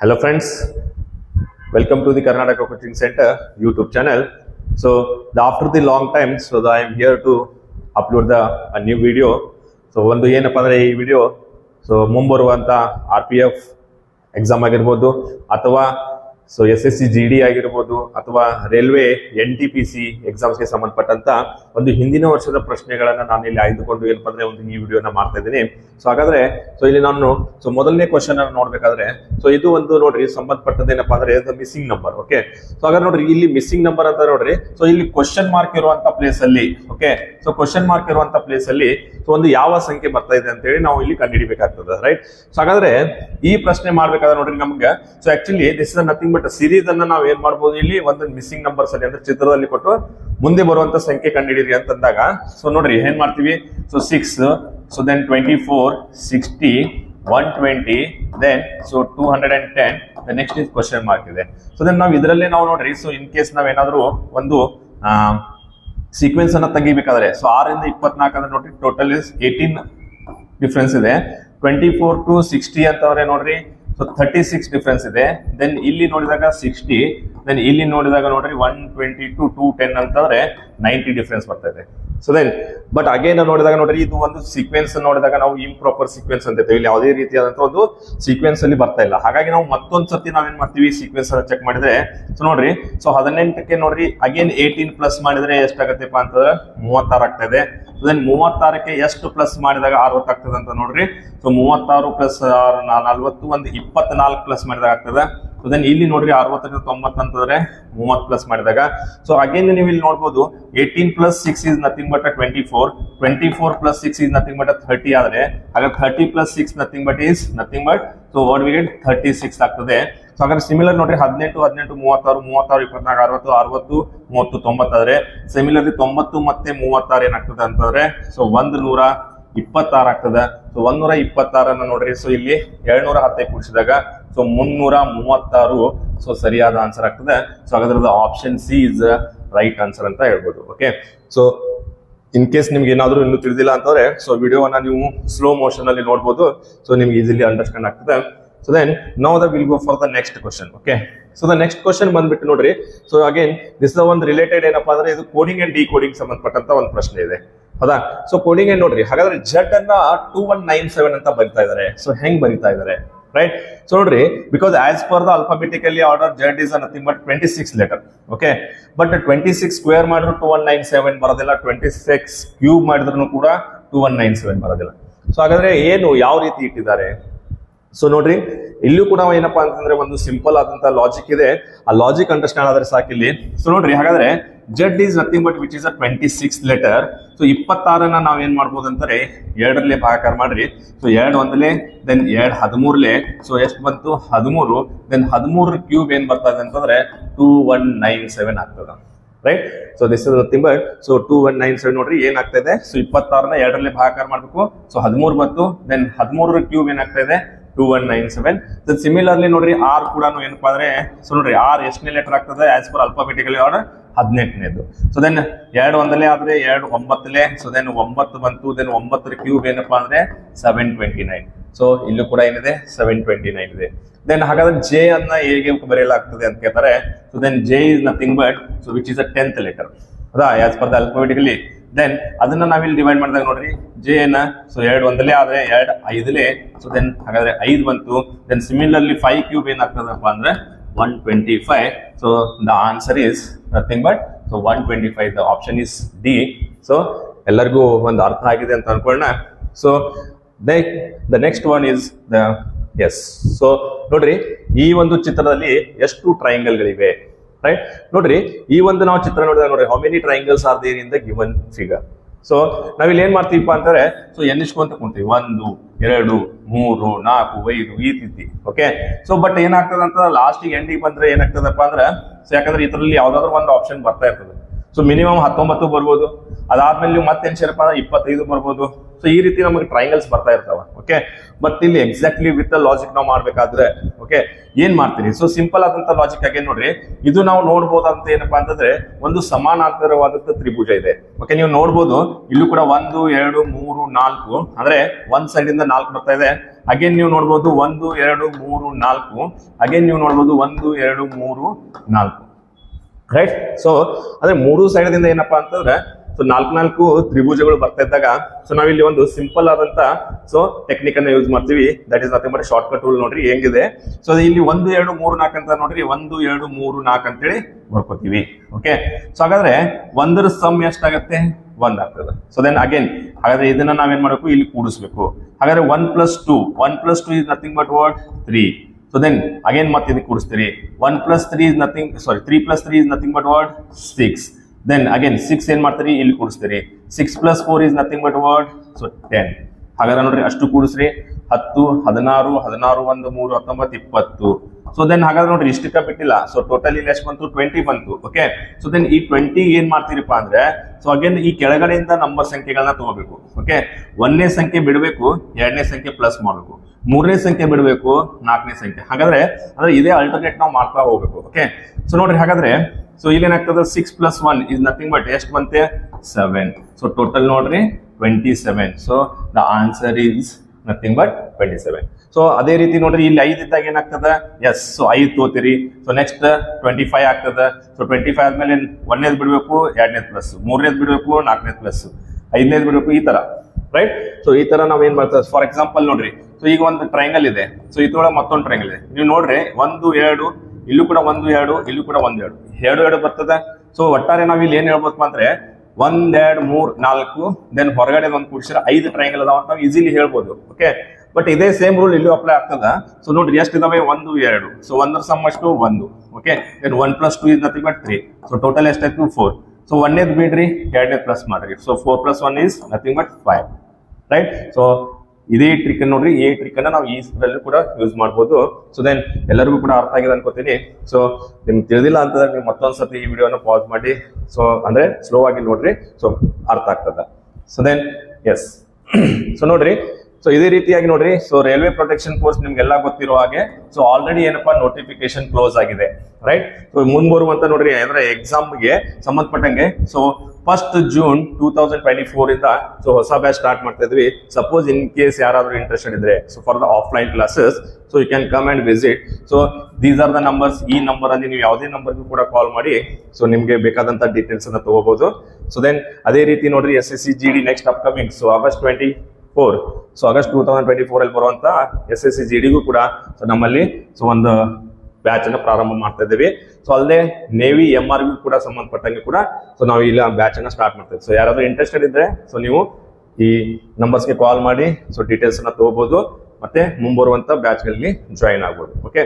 Hello friends, welcome to the Karnataka Coaching Center YouTube channel. So the, after the long time, so I am here to upload the a new video. So ಒಂದು ಏನಪ್ಪ ಅಂದ್ರೆ ಈ video so ಮುಂಬರುವಂತ R P F exam ಆಗಿರ್ಬೋದು ಅಥವಾ so S S C G D ಆಗಿರ್ಬೋದು ಅಥವಾ railway N T P C ಎಕ್ಸಾಮ್ಸ್ಗೆ ಸಂಬಂಧಪಟ್ಟಂತ ಒಂದು ಹಿಂದಿನ ವರ್ಷದ ಪ್ರಶ್ನೆಗಳನ್ನ ನಾನು ಇಲ್ಲಿ ಆಯ್ದುಕೊಂಡು ಏನಪ್ಪ ಅಂದ್ರೆ ಒಂದು ಈ ವಿಡಿಯೋನ ಮಾಡ್ತಾ ಇದ್ದೀನಿ. ಸೊ ಹಾಗಾದ್ರೆ ಸೊ ಇಲ್ಲಿ ನಾನು ಸೊ ಮೊದಲನೇ ಕ್ವಶನ್ ಅನ್ನು ನೋಡ್ಬೇಕಾದ್ರೆ ಸೊ ಇದು ಒಂದು ನೋಡ್ರಿ ಸಂಬಂಧಪಟ್ಟದ ಏನಪ್ಪಾ ಅಂದ್ರೆ ಮಿಸ್ಸಿಂಗ್ ನಂಬರ್ ಓಕೆ ಸೊ ಹಾಗಾದ್ರೆ ನೋಡ್ರಿ, ಇಲ್ಲಿ ಮಿಸ್ಸಿಂಗ್ ನಂಬರ್ ಅಂತ ನೋಡ್ರಿ ಸೊ ಇಲ್ಲಿ ಕ್ವಶನ್ ಮಾರ್ಕ್ ಇರುವಂತ ಪ್ಲೇಸ್ ಅಲ್ಲಿ ಓಕೆ ಸೊ ಕ್ವಶನ್ ಮಾರ್ಕ್ ಇರುವಂತ ಪ್ಲೇಸ್ ಅಲ್ಲಿ ಸೊ ಒಂದು ಯಾವ ಸಂಖ್ಯೆ ಬರ್ತಾ ಇದೆ ಅಂತ ಹೇಳಿ ನಾವು ಇಲ್ಲಿ ಕಂಡುಹಿಡಿಬೇಕಾಗ್ತದೆ ರೈಟ್ ಸೊ ಹಾಗಾದ್ರೆ ಈ ಪ್ರಶ್ನೆ ಮಾಡ್ಬೇಕಾದ್ರೆ ನೋಡ್ರಿ ನಮ್ಗೆ so actually this is nothing but series ಅನ್ನ ನಾವು ಏನ್ ಮಾಡ್ಬೋದು ಇಲ್ಲಿ? ಒಂದು ಮಿಸ್ಸಿಂಗ್ ನಂಬರ್ಸ್ ಅಲ್ಲಿ ಅಂದ್ರೆ ಚಿತ್ರದಲ್ಲಿ ಕೊಟ್ಟು ಮುಂದೆ ಬರುವಂತ ಸಂಖ್ಯೆ ಕಂಡುಹಿಡಿರಿ ಅಂತಂದಾಗ. ಸೊ ನೋಡ್ರಿ, ಏನ್ ಮಾಡ್ತೀವಿ? So six so then twenty four sixty one twenty then so two hundred and ten the next is question mark ಇದೆ. ಸೊ ದೆನ್ ನಾವು ಇದರಲ್ಲೇ ನಾವು ನೋಡ್ರಿ ಸೊ ಇನ್ ಕೇಸ್ ನಾವೇನಾದ್ರೂ ಒಂದು ಸೀಕ್ವೆನ್ಸ್ ಅನ್ನ ತೆಗಿಬೇಕಾದ್ರೆ ಸೊ ಆರಿಂದ ಇಪ್ಪತ್ನಾಲ್ಕು ಅಂದ್ರೆ ನೋಡ್ರಿ ಟೋಟಲ್ ಇಸ್ ಏಯ್ಟೀನ್ ಡಿಫ್ರೆನ್ಸ್ ಇದೆ. ಟ್ವೆಂಟಿ ಫೋರ್ ಟು ಸಿಕ್ಸ್ಟಿ ಅಂತವ್ರೆ ನೋಡ್ರಿ ಸೊ ಥರ್ಟಿ ಸಿಕ್ಸ್ ಡಿಫ್ರೆನ್ಸ್ ಇದೆ. ದೆನ್ ಇಲ್ಲಿ ನೋಡಿದಾಗ ಸಿಕ್ಸ್ಟಿ ದೆನ್ ಇಲ್ಲಿ ನೋಡಿದಾಗ ನೋಡ್ರಿ one twenty to two ten ಅಂತಂದ್ರೆ ನೈಂಟಿ ಡಿಫ್ರೆನ್ಸ್ ಬರ್ತಾ ಇದೆ. ಸೊ ದೆನ್ ಬಟ್ ಅಗೇನ್ ನೋಡಿದಾಗ ನೋಡ್ರಿ, ಇದು ಒಂದು ಸೀಕ್ವೆನ್ಸ್ ನೋಡಿದಾಗ ನಾವು ಇಂಪ್ರಾಪರ್ ಸೀಕ್ವೆನ್ಸ್ ಅಂತ ಇಲ್ಲಿ ಯಾವುದೇ ರೀತಿಯಾದಂತಹ ಒಂದು ಸೀಕ್ವೆನ್ಸ್ ಅಲ್ಲಿ ಬರ್ತಾ ಇಲ್ಲ. ಹಾಗಾಗಿ ನಾವು ಮತ್ತೊಂದ್ ಸರ್ತಿ ನಾವೇನ್ ಮಾಡ್ತೀವಿ? ಸೀಕ್ವೆನ್ಸ್ ಚೆಕ್ ಮಾಡಿದ್ರೆ ಸೊ ನೋಡ್ರಿ ಸೊ ಹದಿನೆಂಟಕ್ಕೆ ನೋಡ್ರಿ ಅಗೇನ್ ಏಯ್ಟೀನ್ ಪ್ಲಸ್ ಮಾಡಿದ್ರೆ ಎಷ್ಟಾಗತ್ತೆಪ್ಪ ಅಂತಂದ್ರೆ ಮೂವತ್ತಾರು ಆಗ್ತಾ ಇದೆ ದೆನ್ ಮೂವತ್ತಾರಕ್ಕೆ ಎಷ್ಟು ಪ್ಲಸ್ ಮಾಡಿದಾಗ ಅರವತ್ತು ಆಗ್ತದೆ ಅಂತ ನೋಡ್ರಿ. ಸೊ ಮೂವತ್ತಾರು ಪ್ಲಸ್ ನಲ್ವತ್ತು, ಒಂದು ಇಪ್ಪತ್ನಾಲ್ಕು ಪ್ಲಸ್ ಮಾಡಿದಾಗ ಆಗ್ತದೆ. ದೆನ್ ಇಲ್ಲಿ ನೋಡ್ರಿ ಅರವತ್ತರಿಂದ ತೊಂಬತ್ತು ಅಂತಂದ್ರೆ ಮೂವತ್ ಪ್ಲಸ್ ಮಾಡಿದಾಗ. ಸೊ ಅಗೇನ್ ನೀವು ಇಲ್ಲಿ ನೋಡ್ಬೋದು eighteen plus six is nothing but twenty four twenty four plus six is nothing but thirty ಆದ್ರೆ, ಹಾಗಾಗಿ thirty plus six nothing but is nothing but so word we get thirty six ಆಗ್ತದೆ. So ಹಾಗಾದ್ರೆ similar ನೋಡ್ರಿ ಹದಿನೆಂಟು ಹದಿನೆಂಟು, ಮೂವತ್ತಾರು ಮೂವತ್ತಾರು, ಇಪ್ಪತ್ನಾಲ್ಕು, ಅರವತ್ತು ಅರವತ್ತು, ಮೂವತ್ತು, ತೊಂಬತ್ತಾದ್ರೆ. ಸಿಮಿಲರ್ಲಿ ತೊಂಬತ್ತು ಮತ್ತೆ ಮೂವತ್ತಾರು ಏನಾಗ್ತದೆ ಅಂತಂದ್ರೆ ಸೊ ಒಂದು ನೂರ ಇಪ್ಪತ್ತಾರು ಆಗ್ತದೆ. ಸೊ ನೂರ ಇಪ್ಪತ್ತಾರನ್ನ ನೋಡ್ರಿ. ಸೊ ಇಲ್ಲಿ ಎರಡ್ನೂರ ಹತ್ತೈ ಕೂಡಿಸಿದಾಗ ಸೊ ಮುನ್ನೂರ ಮೂವತ್ತಾರು. ಸೊ ಸರಿಯಾದ ಆನ್ಸರ್ ಆಗ್ತದೆ. ಸೊ ಹಾಗಾದ್ರೆ option C is right answer ಅಂತ ಹೇಳ್ಬೋದು. ಓಕೆ ಸೊ ಇನ್ ಕೇಸ್ ನಿಮ್ಗೆ ಏನಾದರೂ ಇನ್ನೂ ತಿಳಿದಿಲ್ಲ ಅಂತಂದ್ರೆ ಸೊ ವಿಡಿಯೋವನ್ನ ನೀವು ಸ್ಲೋ ಮೋಷನ್ ಅಲ್ಲಿ ನೋಡ್ಬೋದು. ಸೊ ನಿಮ್ಗೆ ಈಸಿಲಿ ಅಂಡರ್ಸ್ಟ್ಯಾಂಡ್ ಆಗ್ತದೆ. So then no the will go for the next question okay so the next question ಬಂದ್ಬಿಟ್ಟು ನೋಡ್ರಿ. ಸೊ ಅಗೇನ್ ದಿಸ್ ಒಂದು ರಿಲೇಟೆಡ್ ಏನಪ್ಪಾ ಅಂದ್ರೆ, ಇದು ಕೋಡಿಂಗ್ ಅಂಡ್ ಡಿ ಕೋಡಿಂಗ್ ಸಂಬಂಧಪಟ್ಟಂತ ಒಂದು ಪ್ರಶ್ನೆ ಇದೆ. ಹೌದಾ? ಸೊ ಕೋಡಿಂಗ್ ಏನ್ ನೋಡ್ರಿ. ಹಾಗಾದ್ರೆ ಜಡ್ ಅನ್ನ ಟೂ ಒನ್ ನೈನ್ ಸೆವೆನ್ ಅಂತ ಬರಿತಾ ಇದಾರೆ. ಸೊ ಹೆಂಗ್ ಬರಿತಾ ಇದಾರೆ? ರೈಟ್ ಸೊ ನೋಡ್ರಿ because as per the alphabetically order Z is nothing but twenty six letter okay but twenty six square ಮಾಡಿದ್ರು ಟೂ ಒನ್ ನೈನ್ ಸೆವೆನ್ ಬರೋದಿಲ್ಲ ಟ್ವೆಂಟಿ ಸಿಕ್ಸ್ ಕ್ಯೂಬ್ ಮಾಡಿದ್ರು ಕೂಡ ಟೂ ಒನ್ ನೈನ್ ಸೆವೆನ್ ಬರೋದಿಲ್ಲ. So ಹಾಗಾದ್ರೆ ಏನು, ಯಾವ ರೀತಿ ಇಟ್ಟಿದ್ದಾರೆ? ಸೊ ನೋಡ್ರಿ ಇಲ್ಲೂ ಕೂಡ ಏನಪ್ಪಾ ಅಂತಂದ್ರೆ ಒಂದು ಸಿಂಪಲ್ ಆದಂತ ಲಾಜಿಕ್ ಇದೆ. ಆ ಲಾಜಿಕ್ ಅಂಡರ್ಸ್ಟ್ಯಾಂಡ್ ಆದ್ರೆ ಸಾಕಿಲ್ಲಿ ಸೊ ನೋಡ್ರಿ, ಹಾಗಾದ್ರೆ Z is nothing but which is a twenty six letter so ಇಪ್ಪತ್ತಾರನ್ನ ನಾವ್ ಏನ್ ಮಾಡ್ಬೋದು ಅಂತಾರೆ ಎರಡರಲ್ಲೇ ಭಾಗಾಕಾರ ಮಾಡ್ರಿ. ಸೊ ಎರಡ್ ಒಂದಲೇ ದೆನ್ ಎರಡ್ ಹದಿಮೂರ್ಲೆ ಸೊ ಎಷ್ಟು ಬಂತು? ಹದಿಮೂರು. ದೆನ್ ಹದಿಮೂರ ಕ್ಯೂಬ್ ಏನ್ ಬರ್ತಾ ಇದೆ ಅಂತಂದ್ರೆ ಟೂ ಒನ್ ನೈನ್ ಸೆವೆನ್ ಆಗ್ತದ. Right so this is nothing but so two one nine seven ನೋಡ್ರಿ ಏನಾಗ್ತಾ ಇದೆ? ಸೊ ಇಪ್ಪತ್ತಾರನ ಎರಡರಲ್ಲಿ ಭಾಗಾಕಾರ ಮಾಡ್ಬೇಕು. ಸೊ ಹದಿಮೂರು ಬಂತು. ದೆನ್ ಹದಿಮೂರರ ಕ್ಯೂಬ್ ಏನಾಗ್ತಾ ಇದೆ? Two one nine seven similarly ನೋಡ್ರಿ ಆರ್ ಕೂಡ ಏನಪ್ಪಾ ಅಂದ್ರೆ ಸೊ ನೋಡ್ರಿ ಆರ್ ಎಷ್ಟನೇ ಲೆಟರ್ ಆಗ್ತದೆ ಆಸ್ ಪರ್ ಅಲ್ಫಾಬೆಟಿಕಲಿ ಆರ್ಡರ್ ಹದಿನೆಂಟನೇದು. ಸೊ ದೆನ್ ಎರಡು ಒಂದಲೇ ಆದ್ರೆ, ಎರಡು ಒಂಬತ್ತಲೇ ಸೊ ದೆನ್ ಒಂಬತ್ತು ಬಂತು ದೆನ್ ಒಂಬತ್ತರ ಕ್ಯೂಬ್ ಏನಪ್ಪಾ ಅಂದ್ರೆ ಸೆವೆನ್ ಟ್ವೆಂಟಿ ನೈನ್ ಸೊ ಇಲ್ಲೂ ಕೂಡ ಏನಿದೆ ಸೆವೆನ್ ಟ್ವೆಂಟಿ ನೈನ್ ಇದೆ. ದೆನ್ ಹಾಗಾದ್ರೆ ಜೆ ಅನ್ನ ಹೇಗೆ ಬರೆಯಲಾಗ್ತದೆ ಅಂತ ಕೇಳ್ತಾರೆ. So then J is nothing but so which is a tenth letter ಅದ as per the alphabetically then ಅದನ್ನ ನಾವಿಲ್ಲಿ ಡಿವೈಡ್ ಮಾಡಿದಾಗ ನೋಡ್ರಿ ಜೆ ಎನ್ ಸೊ ಎರಡು ಒಂದಲೇ ಆದ್ರೆ ಎರಡು ಐದಲೇ ಸೊ ದೆನ್ ಹಾಗಾದ್ರೆ ಐದು ಬಂತು. ದೆನ್ ಸಿಮಿಲರ್ಲಿ ಫೈವ್ ಕ್ಯೂಬ್ ಏನಾಗ್ತದಪ್ಪ ಅಂದ್ರೆ one twenty five so the answer is nothing but so one twenty five the option is D so ಎಲ್ಲರಿಗೂ ಒಂದು ಅರ್ಥ ಆಗಿದೆ ಅಂತ ಅನ್ಕೊಳ್ಳೋಣ. So they the next one is the yes so ನೋಡ್ರಿ, ಈ ಒಂದು ಚಿತ್ರದಲ್ಲಿ ಎಷ್ಟು ಟ್ರಯಾಂಗಲ್ಗಳಿವೆ ರೈಟ್ ನೋಡ್ರಿ, ಈ ಒಂದು ನಾವು ಚಿತ್ರ ನೋಡಿದಾಗ ನೋಡ್ರಿ how many triangles are there in the given figure so ನಾವಿಲ್ಲಿ ಏನ್ ಮಾಡ್ತೀವಿಪ್ಪ ಅಂತಾರೆ ಸೊ ಎನ್ನಿಸ್ಕೊಂತ ಕುಂತೀವಿ? ಒಂದು, ಎರಡು, ಮೂರು, ನಾಲ್ಕು, ಐದು, ಈ ರೀತಿ ಓಕೆ ಸೊ ಬಟ್ ಏನಾಗ್ತದೆ ಅಂತ ಲಾಸ್ಟಿಗೆ ಎಂಡಿಗೆ ಬಂದ್ರೆ ಏನಾಗ್ತದಪ್ಪ ಅಂದ್ರೆ ಸೊ ಯಾಕಂದ್ರೆ ಇದರಲ್ಲಿ ಯಾವ್ದಾದ್ರು ಒಂದು ಆಪ್ಷನ್ ಬರ್ತಾ ಇರ್ತದೆ. ಸೊ ಮಿನಿಮಮ್ ಹತ್ತೊಂಬತ್ತು ಬರ್ಬೋದು. ಅದಾದ್ಮೇಲೆ ನೀವು ಮತ್ತೆ ಎನ್ಶೇರಪ್ಪ ಅಂದ್ರೆ ಇಪ್ಪತ್ತೈದು ಬರ್ಬೋದು. ಸೊ ಈ ರೀತಿ ನಮಗೆ ಟ್ರಯಾಂಗಲ್ಸ್ ಬರ್ತಾ ಇರ್ತಾವ ಓಕೆ ಬಟ್ ಇಲ್ಲಿ ಎಕ್ಸಾಕ್ಟ್ಲಿ ವಿತ್ ಲಾಜಿಕ್ ನಾವು ಮಾಡ್ಬೇಕಾದ್ರೆ ಓಕೆ ಏನ್ ಮಾಡ್ತೀರಿ? ಸೊ ಸಿಂಪಲ್ ಆದಂತ ಲಾಜಿಕ್ ಆಗಿ ನೋಡ್ರಿ. ಇದು ನಾವು ನೋಡ್ಬೋದಂತ ಏನಪ್ಪಾ ಅಂತಂದ್ರೆ, ಒಂದು ಸಮಾನಾಂತರವಾದಂತ ತ್ರಿಭುಜ ಇದೆ. ಓಕೆ ನೀವು ನೋಡ್ಬೋದು. ಇಲ್ಲೂ ಕೂಡ ಒಂದು, ಎರಡು, ಮೂರು, ನಾಲ್ಕು. ಅಂದ್ರೆ, ಒಂದ್ ಸೈಡ್ ಇಂದ ನಾಲ್ಕು ಬರ್ತಾ ಇದೆ. ಅಗೇನ್ ನೀವು ನೋಡ್ಬೋದು, ಒಂದು, ಎರಡು, ಮೂರು, ನಾಲ್ಕು. ಅಗೇನ್ ನೀವು ನೋಡ್ಬೋದು, ಒಂದು, ಎರಡು, ಮೂರು, ನಾಲ್ಕು. ರೈಟ್ ಸೊ ಅಂದ್ರೆ ಮೂರು ಸೈಡ್ ದಿಂದ ಏನಪ್ಪಾ ಅಂತಂದ್ರೆ ಸೊ ನಾಲ್ಕು ನಾಲ್ಕು ತ್ರಿಭುಜಗಳು ಬರ್ತಾ ಇದ್ದಾಗ ಸೊ ನಾವಿಲ್ಲಿ ಒಂದು ಸಿಂಪಲ್ ಆದಂತ ಸೊ ಟೆಕ್ನಿಕ್ ಅನ್ನ ಯೂಸ್ ಮಾಡ್ತೀವಿ. That is nothing but shortcut tool ನೋಡ್ರಿ, ಹೆಂಗಿದೆ? ಸೊ ಇಲ್ಲಿ ಒಂದು, ಎರಡು, ಮೂರು, ನಾಲ್ಕು ಅಂತ ನೋಡ್ರಿ, ಒಂದು, ಎರಡು, ಮೂರು, ನಾಲ್ಕು ಅಂತೇಳಿ ಬರ್ಕೋತೀವಿ. ಓಕೆ ಸೊ ಹಾಗಾದ್ರೆ ಒಂದರ ಸಮ್ ಎಷ್ಟಾಗತ್ತೆ? ಒಂದ್ ಆಗ್ತದೆ. ಸೊ ದೆನ್ ಅಗೇನ್ ಹಾಗಾದ್ರೆ ಇದನ್ನ ನಾವೇನ್ ಮಾಡಬೇಕು? ಇಲ್ಲಿ ಕೂಡಿಸ್ಬೇಕು. ಹಾಗಾದ್ರೆ one plus two one plus two is nothing but what three so then again ಮತ್ತೆ ಇದಕ್ಕೆ ಕೂಡಿಸ್ತೀರಿ. One plus three is nothing sorry three plus three is nothing but what six then again six ಏನ್ ಮಾಡ್ತೀರಿ? ಇಲ್ಲಿ ಕೂಡಿಸ್ತೀರಿ. Six plus four is nothing but what so ten ಹಾಗಾದ್ರೆ ನೋಡ್ರಿ, ಅಷ್ಟು ಕೂಡಿಸ್ರಿ. ಹತ್ತು, ಹದಿನಾರು ಹದಿನಾರು, ಒಂದು, ಮೂರು, ಹತ್ತೊಂಬತ್ತು, ಇಪ್ಪತ್ತು. ಸೊ ದೆನ್ ಹಾಗಾದ್ರೆ ನೋಡ್ರಿ ಇಷ್ಟಕ್ಕ ಬಿಟ್ಟಿಲ್ಲ ಸೊ ಟೋಟಲ್ ಇಲ್ಲಿ ಎಷ್ಟು ಬಂತು ಟ್ವೆಂಟಿ ಬಂತು. ಓಕೆ ಸೊ ದೆನ್ ಈ ಟ್ವೆಂಟಿ ಏನ್ ಮಾಡ್ತೀರಿಪ್ಪ ಅಂದ್ರೆ ಸೊ ಅಗೇನ್ ಈ ಕೆಳಗಡೆಯಿಂದ ನಂಬರ್ ಸಂಖ್ಯೆಗಳನ್ನ ತಗೋಬೇಕು. ಓಕೆ ಒಂದನೇ ಸಂಖ್ಯೆ ಬಿಡಬೇಕು, ಎರಡನೇ ಸಂಖ್ಯೆ ಪ್ಲಸ್ ಮಾಡಬೇಕು. ಮೂರನೇ ಸಂಖ್ಯೆ ಬಿಡಬೇಕು, ನಾಲ್ಕನೇ ಸಂಖ್ಯೆ. ಹಾಗಾದ್ರೆ ಅಂದ್ರೆ ಇದೇ ಅಲ್ಟರ್ನೇಟ್ ನಾವು ಮಾಡ್ತಾ ಹೋಗ್ಬೇಕು. ಓಕೆ ಸೊ ನೋಡ್ರಿ, ಹಾಗಾದ್ರೆ so ಇಲ್ಲೇನಾಗ್ತದೆ six plus one is nothing but ಎಷ್ಟು ಬಂತೆ? ಸೆವೆನ್ ಸೊ ಟೋಟಲ್ ನೋಡ್ರಿ twenty seven so the answer is nothing but twenty seven so ಅದೇ ರೀತಿ ನೋಡ್ರಿ, ಇಲ್ಲಿ ಐದು ಇದ್ದಾಗ ಏನಾಗ್ತದ? ಎಸ್ ಸೊ ಐದು ತೋತಿರಿ. ಸೊ ನೆಕ್ಸ್ಟ್ ಟ್ವೆಂಟಿ ಫೈವ್ ಆಗ್ತದ. ಸೊ ಟ್ವೆಂಟಿ ಫೈವ್ ಆದ್ಮೇಲೆ ಒಂದನೇದು ಬಿಡಬೇಕು, ಎರಡನೇದು ಪ್ಲಸ್ ಮೂರನೇದು ಬಿಡಬೇಕು, ನಾಲ್ಕನೇದು ಪ್ಲಸ್ ಐದನೇದು ಬಿಡಬೇಕು, ಈ ತರ ರೈಟ್ ಸೊ ಈ ತರ ನಾವ್ ಏನ್ ಮಾಡ್ತೇವೆ? ಫಾರ್ ಎಕ್ಸಾಂಪಲ್ ನೋಡ್ರಿ. ಸೊ ಈಗ ಒಂದು ಟ್ರಯಾಂಗಲ್ ಇದೆ. ಸೊ ಇದ್ರೊಳಗೆ ಮತ್ತೊಂದು ಟ್ರಯಾಂಗಲ್ ಇದೆ. ನೀವು ನೋಡ್ರಿ, ಒಂದು, ಎರಡು ಇಲ್ಲೂ ಕೂಡ ಒಂದು ಎರಡು, ಇಲ್ಲೂ ಕೂಡ ಒಂದು ಎರಡು. ಎರಡು ಬರ್ತದೆ. ಸೊ ಒಟ್ಟಾರೆ ನಾವು ಇಲ್ಲಿ ಏನ್ ಹೇಳ್ಬೇಕು ಅಂದ್ರೆ ಒಂದ್, ಎರಡ್, ಮೂರ್, ನಾಲ್ಕು ದೆನ್ ಹೊರಗಡೆ ಒಂದು ಕೂಡಿಸಿದ್ರೆ ಐದು ಟ್ರಯಾಂಗಲ್ ಅದಾವ ಅಂತ ನಾವು ಈಸಿಲಿ ಹೇಳ್ಬೋದು. ಓಕೆ ಬಟ್ ಇದೇ ಸೇಮ್ ರೂಲ್ ಇಲ್ಲೂ ಅಪ್ಲೈ ಆಗ್ತದ. ಸೊ ನೋಡ್ರಿ, ಎಷ್ಟು ಇದಾವೆ? ಒಂದು, ಎರಡು. ಸೊ ಒಂದರ ಸಮ್ ಅಷ್ಟು ಒಂದು. Okay then one plus two is nothing but three so total ಎಷ್ಟಾಯ್ತು? ಫೋರ್ ಸೊ ಒಂದೇದ್ ಬಿಡ್ರಿ ಎರಡನೇ ಪ್ಲಸ್ ಮಾಡ್ರಿ. So four plus one is nothing but five right so ಇದೇ ಟ್ರಿಕ್ ನೋಡ್ರಿ, ಈ ಟ್ರಿಕ್ ಅನ್ನ ನಾವು ಈ ಇದರಲ್ಲಿ ಕೂಡ ಯೂಸ್ ಮಾಡ್ಬೋದು. ಸೊ ದೆನ್ ಎಲ್ಲರಿಗೂ ಕೂಡ ಅರ್ಥ ಆಗಿದೆ ಅನ್ಕೋತೀನಿ. ಸೊ ನಿಮ್ಗೆ ತಿಳಿದಿಲ್ಲ ಅಂತಂದ್ರೆ ನೀವು ಮತ್ತೊಂದ್ಸತಿ ಈ ವಿಡಿಯೋನ ಪಾಸ್ ಮಾಡಿ. ಸೊ ಅಂದ್ರೆ ಸ್ಲೋ ಆಗಿ ನೋಡ್ರಿ. ಸೊ ಅರ್ಥ ಆಗ್ತದ. ಸೊ ದೆನ್ ಎಸ್ ಸೊ ನೋಡ್ರಿ ಸೊ ಇದೇ ರೀತಿಯಾಗಿ ನೋಡ್ರಿ. ಸೊ ರೈಲ್ವೆ ಪ್ರೊಟೆಕ್ಷನ್ ಕೋರ್ಸ್ ನಿಮ್ಗೆಲ್ಲ ಗೊತ್ತಿರೋ ಹಾಗೆ. ಸೊ ಆಲ್ರೆಡಿ ಏನಪ್ಪಾ? ನೋಟಿಫಿಕೇಶನ್ ಕ್ಲೋಸ್ ಆಗಿದೆ. ರೈಟ್ ಸೊ ಮುಂಬರುವಂತ ನೋಡ್ರಿ, ಅಂದ್ರೆ ಎಕ್ಸಾಮ್ಗೆ ಸಂಬಂಧಪಟ್ಟಂಗೆ. So first June two thousand twenty four ಇಂದ ಸೊ ಹೊಸ ಬ್ಯಾಚ್ ಸ್ಟಾರ್ಟ್ ಮಾಡ್ತಾ ಇದ್ವಿ. ಸಪೋಸ್ ಇನ್ ಕೇಸ್ ಯಾರಾದ್ರೂ ಇಂಟ್ರೆಸ್ಟೆಡ್ ಇದ್ರೆ so for the offline classes so you can come and visit so these are the numbers ಈ ನಂಬರ್ ಅಲ್ಲಿ ನೀವು ಯಾವುದೇ ನಂಬರ್ಗೂ ಕೂಡ ಕಾಲ್ ಮಾಡಿ ಸೊ ನಿಮ್ಗೆ ಬೇಕಾದಂತ ಡೀಟೇಲ್ಸ್ ಅನ್ನ ತಗೋಬಹುದು ಸೊ ದೆನ್ ಅದೇ ರೀತಿ ನೋಡ್ರಿ S S C G D next upcoming so August twenty four so August two thousand twenty four ಅಲ್ಲಿ ಬರುವಂತ ಎಸ್ ಎಸ್ ಸಿ ಜಿ ಡಿಗೂ ಕೂಡ ಸೊ ನಮ್ಮಲ್ಲಿ ಸೊ ಒಂದು ಬ್ಯಾಚ್ ಅನ್ನ ಪ್ರಾರಂಭ ಮಾಡ್ತಾ ಇದ್ದೀವಿ. ಸೊ ಅಲ್ಲದೆ ನೇವಿ ಎಂ ಆರ್ ಕೂಡ ಸಂಬಂಧಪಟ್ಟಂಗೆ ಕೂಡ ಸೊ ನಾವು ಇಲ್ಲಿ ಬ್ಯಾಚ್ ಅನ್ನ ಸ್ಟಾರ್ಟ್ ಮಾಡ್ತೇವೆ ಸೊ ಯಾರಾದ್ರೂ ಇಂಟ್ರೆಸ್ಟೆಡ್ ಇದ್ರೆ ಸೊ ನೀವು ಈ ನಂಬರ್ಸ್ಗೆ ಕಾಲ್ ಮಾಡಿ ಸೊ ಡೀಟೇಲ್ಸ್ ಅನ್ನ ತಗೋಬಹುದು ಮತ್ತೆ ಮುಂಬರುವಂತ ಬ್ಯಾಚ್ಗಳಲ್ಲಿ ಜಾಯಿನ್ ಆಗ್ಬೋದು. Okay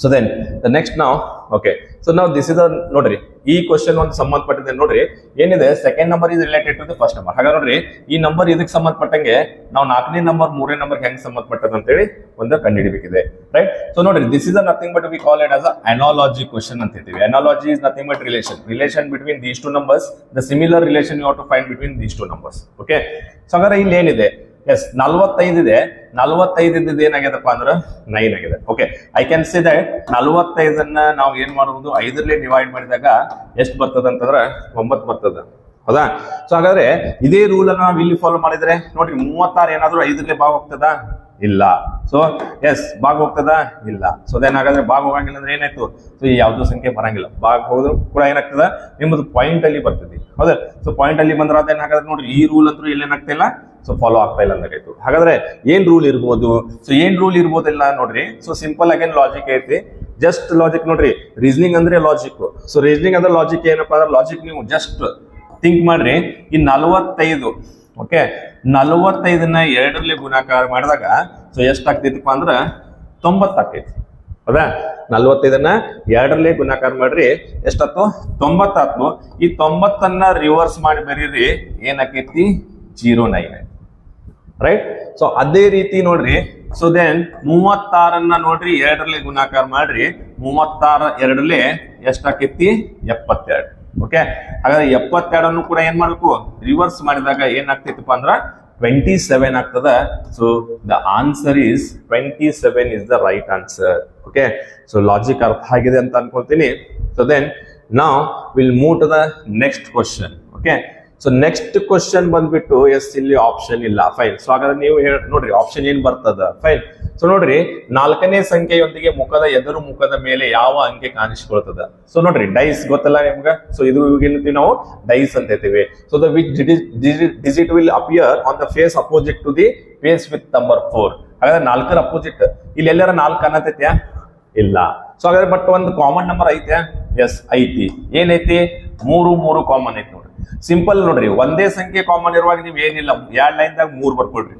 so then the next ನಾವು ಓಕೆ ಸೊ ನಾವು ದಿಸ್ ಇಸ್ ನೋಡ್ರಿ ಈ ಕ್ವಶನ್ ಒಂದು ಸಂಬಂಧಪಟ್ಟಿದೆ ನೋಡ್ರಿ. ಏನಿದೆ? Second number is related to the first number ಹಾಗಾದ್ರೆ ನೋಡ್ರಿ, ಈ ನಂಬರ್ ಇದಕ್ಕೆ ಸಂಬಂಧಪಟ್ಟಂಗೆ ನಾವು ನಾಲ್ಕನೇ ನಂಬರ್ ಮೂರನೇ ನಂಬರ್ ಹೆಂಗ್ ಸಂಬಂಧಪಟ್ಟದ ಅಂತೇಳಿ ಒಂದು ಕಂಡುಹಿಡಿಬೇಕಿದೆ. ರೈಟ್ ಸೊ ನೋಡ್ರಿ this is nothing but we call it as analogy question ಅಂತ ಹೇಳ್ತೀವಿ. Analogy is nothing but relation relation between these two numbers the similar relation you to find between these two numbers okay so ಹಾಗಾದ್ರೆ ಇಲ್ಲಿ ಏನಿದೆ? S ನಲ್ವತ್ತೈದು ಇದೆ. ನಲ್ವತ್ತೈದು ಏನಾಗ್ಯದಪ್ಪ ಅಂದ್ರೆ nine ಆಗಿದೆ. Okay I can see that ನಲ್ವತ್ತೈದನ್ನ ನಾವು ಏನ್ ಮಾಡುವುದು? ಐದರಲ್ಲಿ ಡಿವೈಡ್ ಮಾಡಿದಾಗ ಎಷ್ಟು ಬರ್ತದ ಅಂತಂದ್ರೆ ಒಂಬತ್ತು ಬರ್ತದ. ಹೌದಾ? ಸೊ ಹಾಗಾದ್ರೆ ಇದೇ ರೂಲ್ ಅನ್ನು ನಾವು ಇಲ್ಲಿ ಫಾಲೋ ಮಾಡಿದ್ರೆ ನೋಡ್ರಿ, ಮೂವತ್ತಾರು ಏನಾದ್ರೂ ಐದರಲ್ಲಿ ಭಾಗ ಹೋಗ್ತದ? ಇಲ್ಲ. ಸೊ ಎಸ್ ಭಾಗ ಹೋಗ್ತದ? ಇಲ್ಲ. ಸೊ ದೆನ್ ಹಾಗಾದ್ರೆ ಭಾಗ ಹೋಗಂಗಿಲ್ಲ ಅಂದ್ರೆ ಏನಾಯ್ತು? ಸೊ ಈ ಯಾವ್ದೋ ಸಂಖ್ಯೆ ಬರಂಗಿಲ್ಲ. ಭಾಗ ಹೋದ್ರು ಕೂಡ ಏನಾಗ್ತದ? ನಿಮ್ಮದು ಪಾಯಿಂಟ್ ಅಲ್ಲಿ ಬರ್ತದೆ. ಹೌದಾ? ಸೊ ಪಾಯಿಂಟ್ ಅಲ್ಲಿ ಬಂದ್ರೆ ಅದೇನ್ ಹಾಗಾದ್ರೆ ನೋಡ್ರಿ, ಈ ರೂಲ್ ಅಂತೂ ಇಲ್ಲಿ ಏನಾಗ್ತಾ ಇಲ್ಲ ಸೊ ಫಾಲೋ ಆಗ್ತಾ ಇಲ್ಲ ಅಂದಾಗಾಯ್ತು ಹಾಗಾದ್ರೆ ಏನ್ ರೂಲ್ ಇರ್ಬೋದು? ಸೊ ಏನ್ ರೂಲ್ ಇರ್ಬೋದಿಲ್ಲ ನೋಡ್ರಿ. ಸೊ ಸಿಂಪಲ್ ಆಗೇನ್ ಲಾಜಿಕ್ ಐತಿ ಜಸ್ಟ್ ಲಾಜಿಕ್ ನೋಡ್ರಿ. ರೀಸನಿಂಗ್ ಅಂದ್ರೆ ಲಾಜಿಕ್ ಸೊ ರೀಸನಿಂಗ್ ಅಂದ್ರೆ ಲಾಜಿಕ್ ಏನಪ್ಪಾ ಅಂದ್ರೆ ಲಾಜಿಕ್ ನೀವು ಜಸ್ಟ್ ಥಿಂಕ್ ಮಾಡ್ರಿ. ಈ ನಲವತ್ತೈದು ಓಕೆ ನಲವತ್ತೈದನ್ನ ಎರಡರಲ್ಲಿ ಗುಣಾಕಾರ ಮಾಡಿದಾಗ ಸೊ ಎಷ್ಟಾಗ್ತೈತಿಪ್ಪ ಅಂದ್ರ ತೊಂಬತ್ತಾಕೈತಿ ಹೌದಾ? ನಲ್ವತ್ತೈದನ್ನ ಎರಡರಲ್ಲಿ ಗುಣಾಕಾರ ಮಾಡ್ರಿ. ಎಷ್ಟಾಯ್ತು ತೊಂಬತ್ತಾತು. ಈ ತೊಂಬತ್ತನ್ನ ರಿವರ್ಸ್ ಮಾಡಿ ಬರೀರಿ. ಏನಾಕೈತಿ? ಜೀರೋ ನೈನ್ ರೈಟ್ ಸೊ ಅದೇ ರೀತಿ ನೋಡ್ರಿ. ಸೊ ದೆನ್ ಮೂವತ್ತಾರನ್ನ ನೋಡ್ರಿ, ಎರಡರಲ್ಲಿ ಗುಣಾಕಾರ ಮಾಡ್ರಿ. ಮೂವತ್ತಾರ ಎರಡರಲ್ಲಿ ಎಷ್ಟಾಕೈತಿ? ಎಪ್ಪತ್ತೆರಡು. ಓಕೆ ಹಾಗಾದ್ರೆ ಎಪ್ಪತ್ತೆರಡನ್ನು ಕೂಡ ಏನ್ ಮಾಡ್ಬೇಕು? ರಿವರ್ಸ್ ಮಾಡಿದಾಗ ಏನಾಗ್ತಿತ್ತಪ್ಪ ಅಂದ್ರ ಟ್ವೆಂಟಿ ಸೆವೆನ್ ಆಗ್ತದ. So the answer is twenty seven is the right answer okay so logic ಅರ್ಥ ಆಗಿದೆ ಅಂತ ಅನ್ಕೊಳ್ತೀನಿ. ಸೊ ದೆನ್ ನಾವು will move to the next question okay so next question ಬಂದ್ಬಿಟ್ಟು ಎಸ್ ಇಲ್ಲಿ ಆಪ್ಷನ್ ಇಲ್ಲ. ಫೈನ್ ಸೊ ಹಾಗಾದ್ರೆ ನೀವು ನೋಡ್ರಿ ಆಪ್ಷನ್ ಏನ್ ಬರ್ತದ? ಫೈನ್ ಸೊ ನೋಡ್ರಿ, ನಾಲ್ಕನೇ ಸಂಖ್ಯೆಯೊಂದಿಗೆ ಮುಖದ ಎದುರು ಮುಖದ ಮೇಲೆ ಯಾವ ಅಂಕೆ ಕಾಣಿಸ್ಕೊಳ್ತದ ಸೊ ನೋಡ್ರಿ ಡೈಸ್ ಗೊತ್ತಲ್ಲ ನಿಮ್ಗ? ಸೊ ಇದು ಏನಂತೀವಿ ನಾವು ಡೈಸ್ ಅಂತ ಹೇಳ್ತೀವಿ. So the which digit will appear on the face opposite to the face with number four ಹಾಗಾದ್ರೆ ನಾಲ್ಕರ ಅಪೋಸಿಟ್ ಇಲ್ಲಿ ಎಲ್ಲರ ನಾಲ್ಕು ಅನ್ನತೈತ್ಯಾ ಇಲ್ಲ. ಸೊ ಹಾಗಾದ್ರೆ ಬಟ್ ಒಂದು ಕಾಮನ್ ನಂಬರ್ ಐತೆ? ಎಸ್ ಐತಿ. ಏನೈತಿ ಮೂರು ಮೂರು ಕಾಮನ್ ಐತಿ ಸಿಂಪಲ್ ನೋಡ್ರಿ, ಒಂದೇ ಸಂಖ್ಯೆ ಕಾಮನ್ ಇರುವಾಗ ನೀವು ಏನಿಲ್ಲ, ಎರಡ್ ಲೈನ್ದಾಗ ಮೂರ್ ಬರ್ಕೊಳ್ರಿ.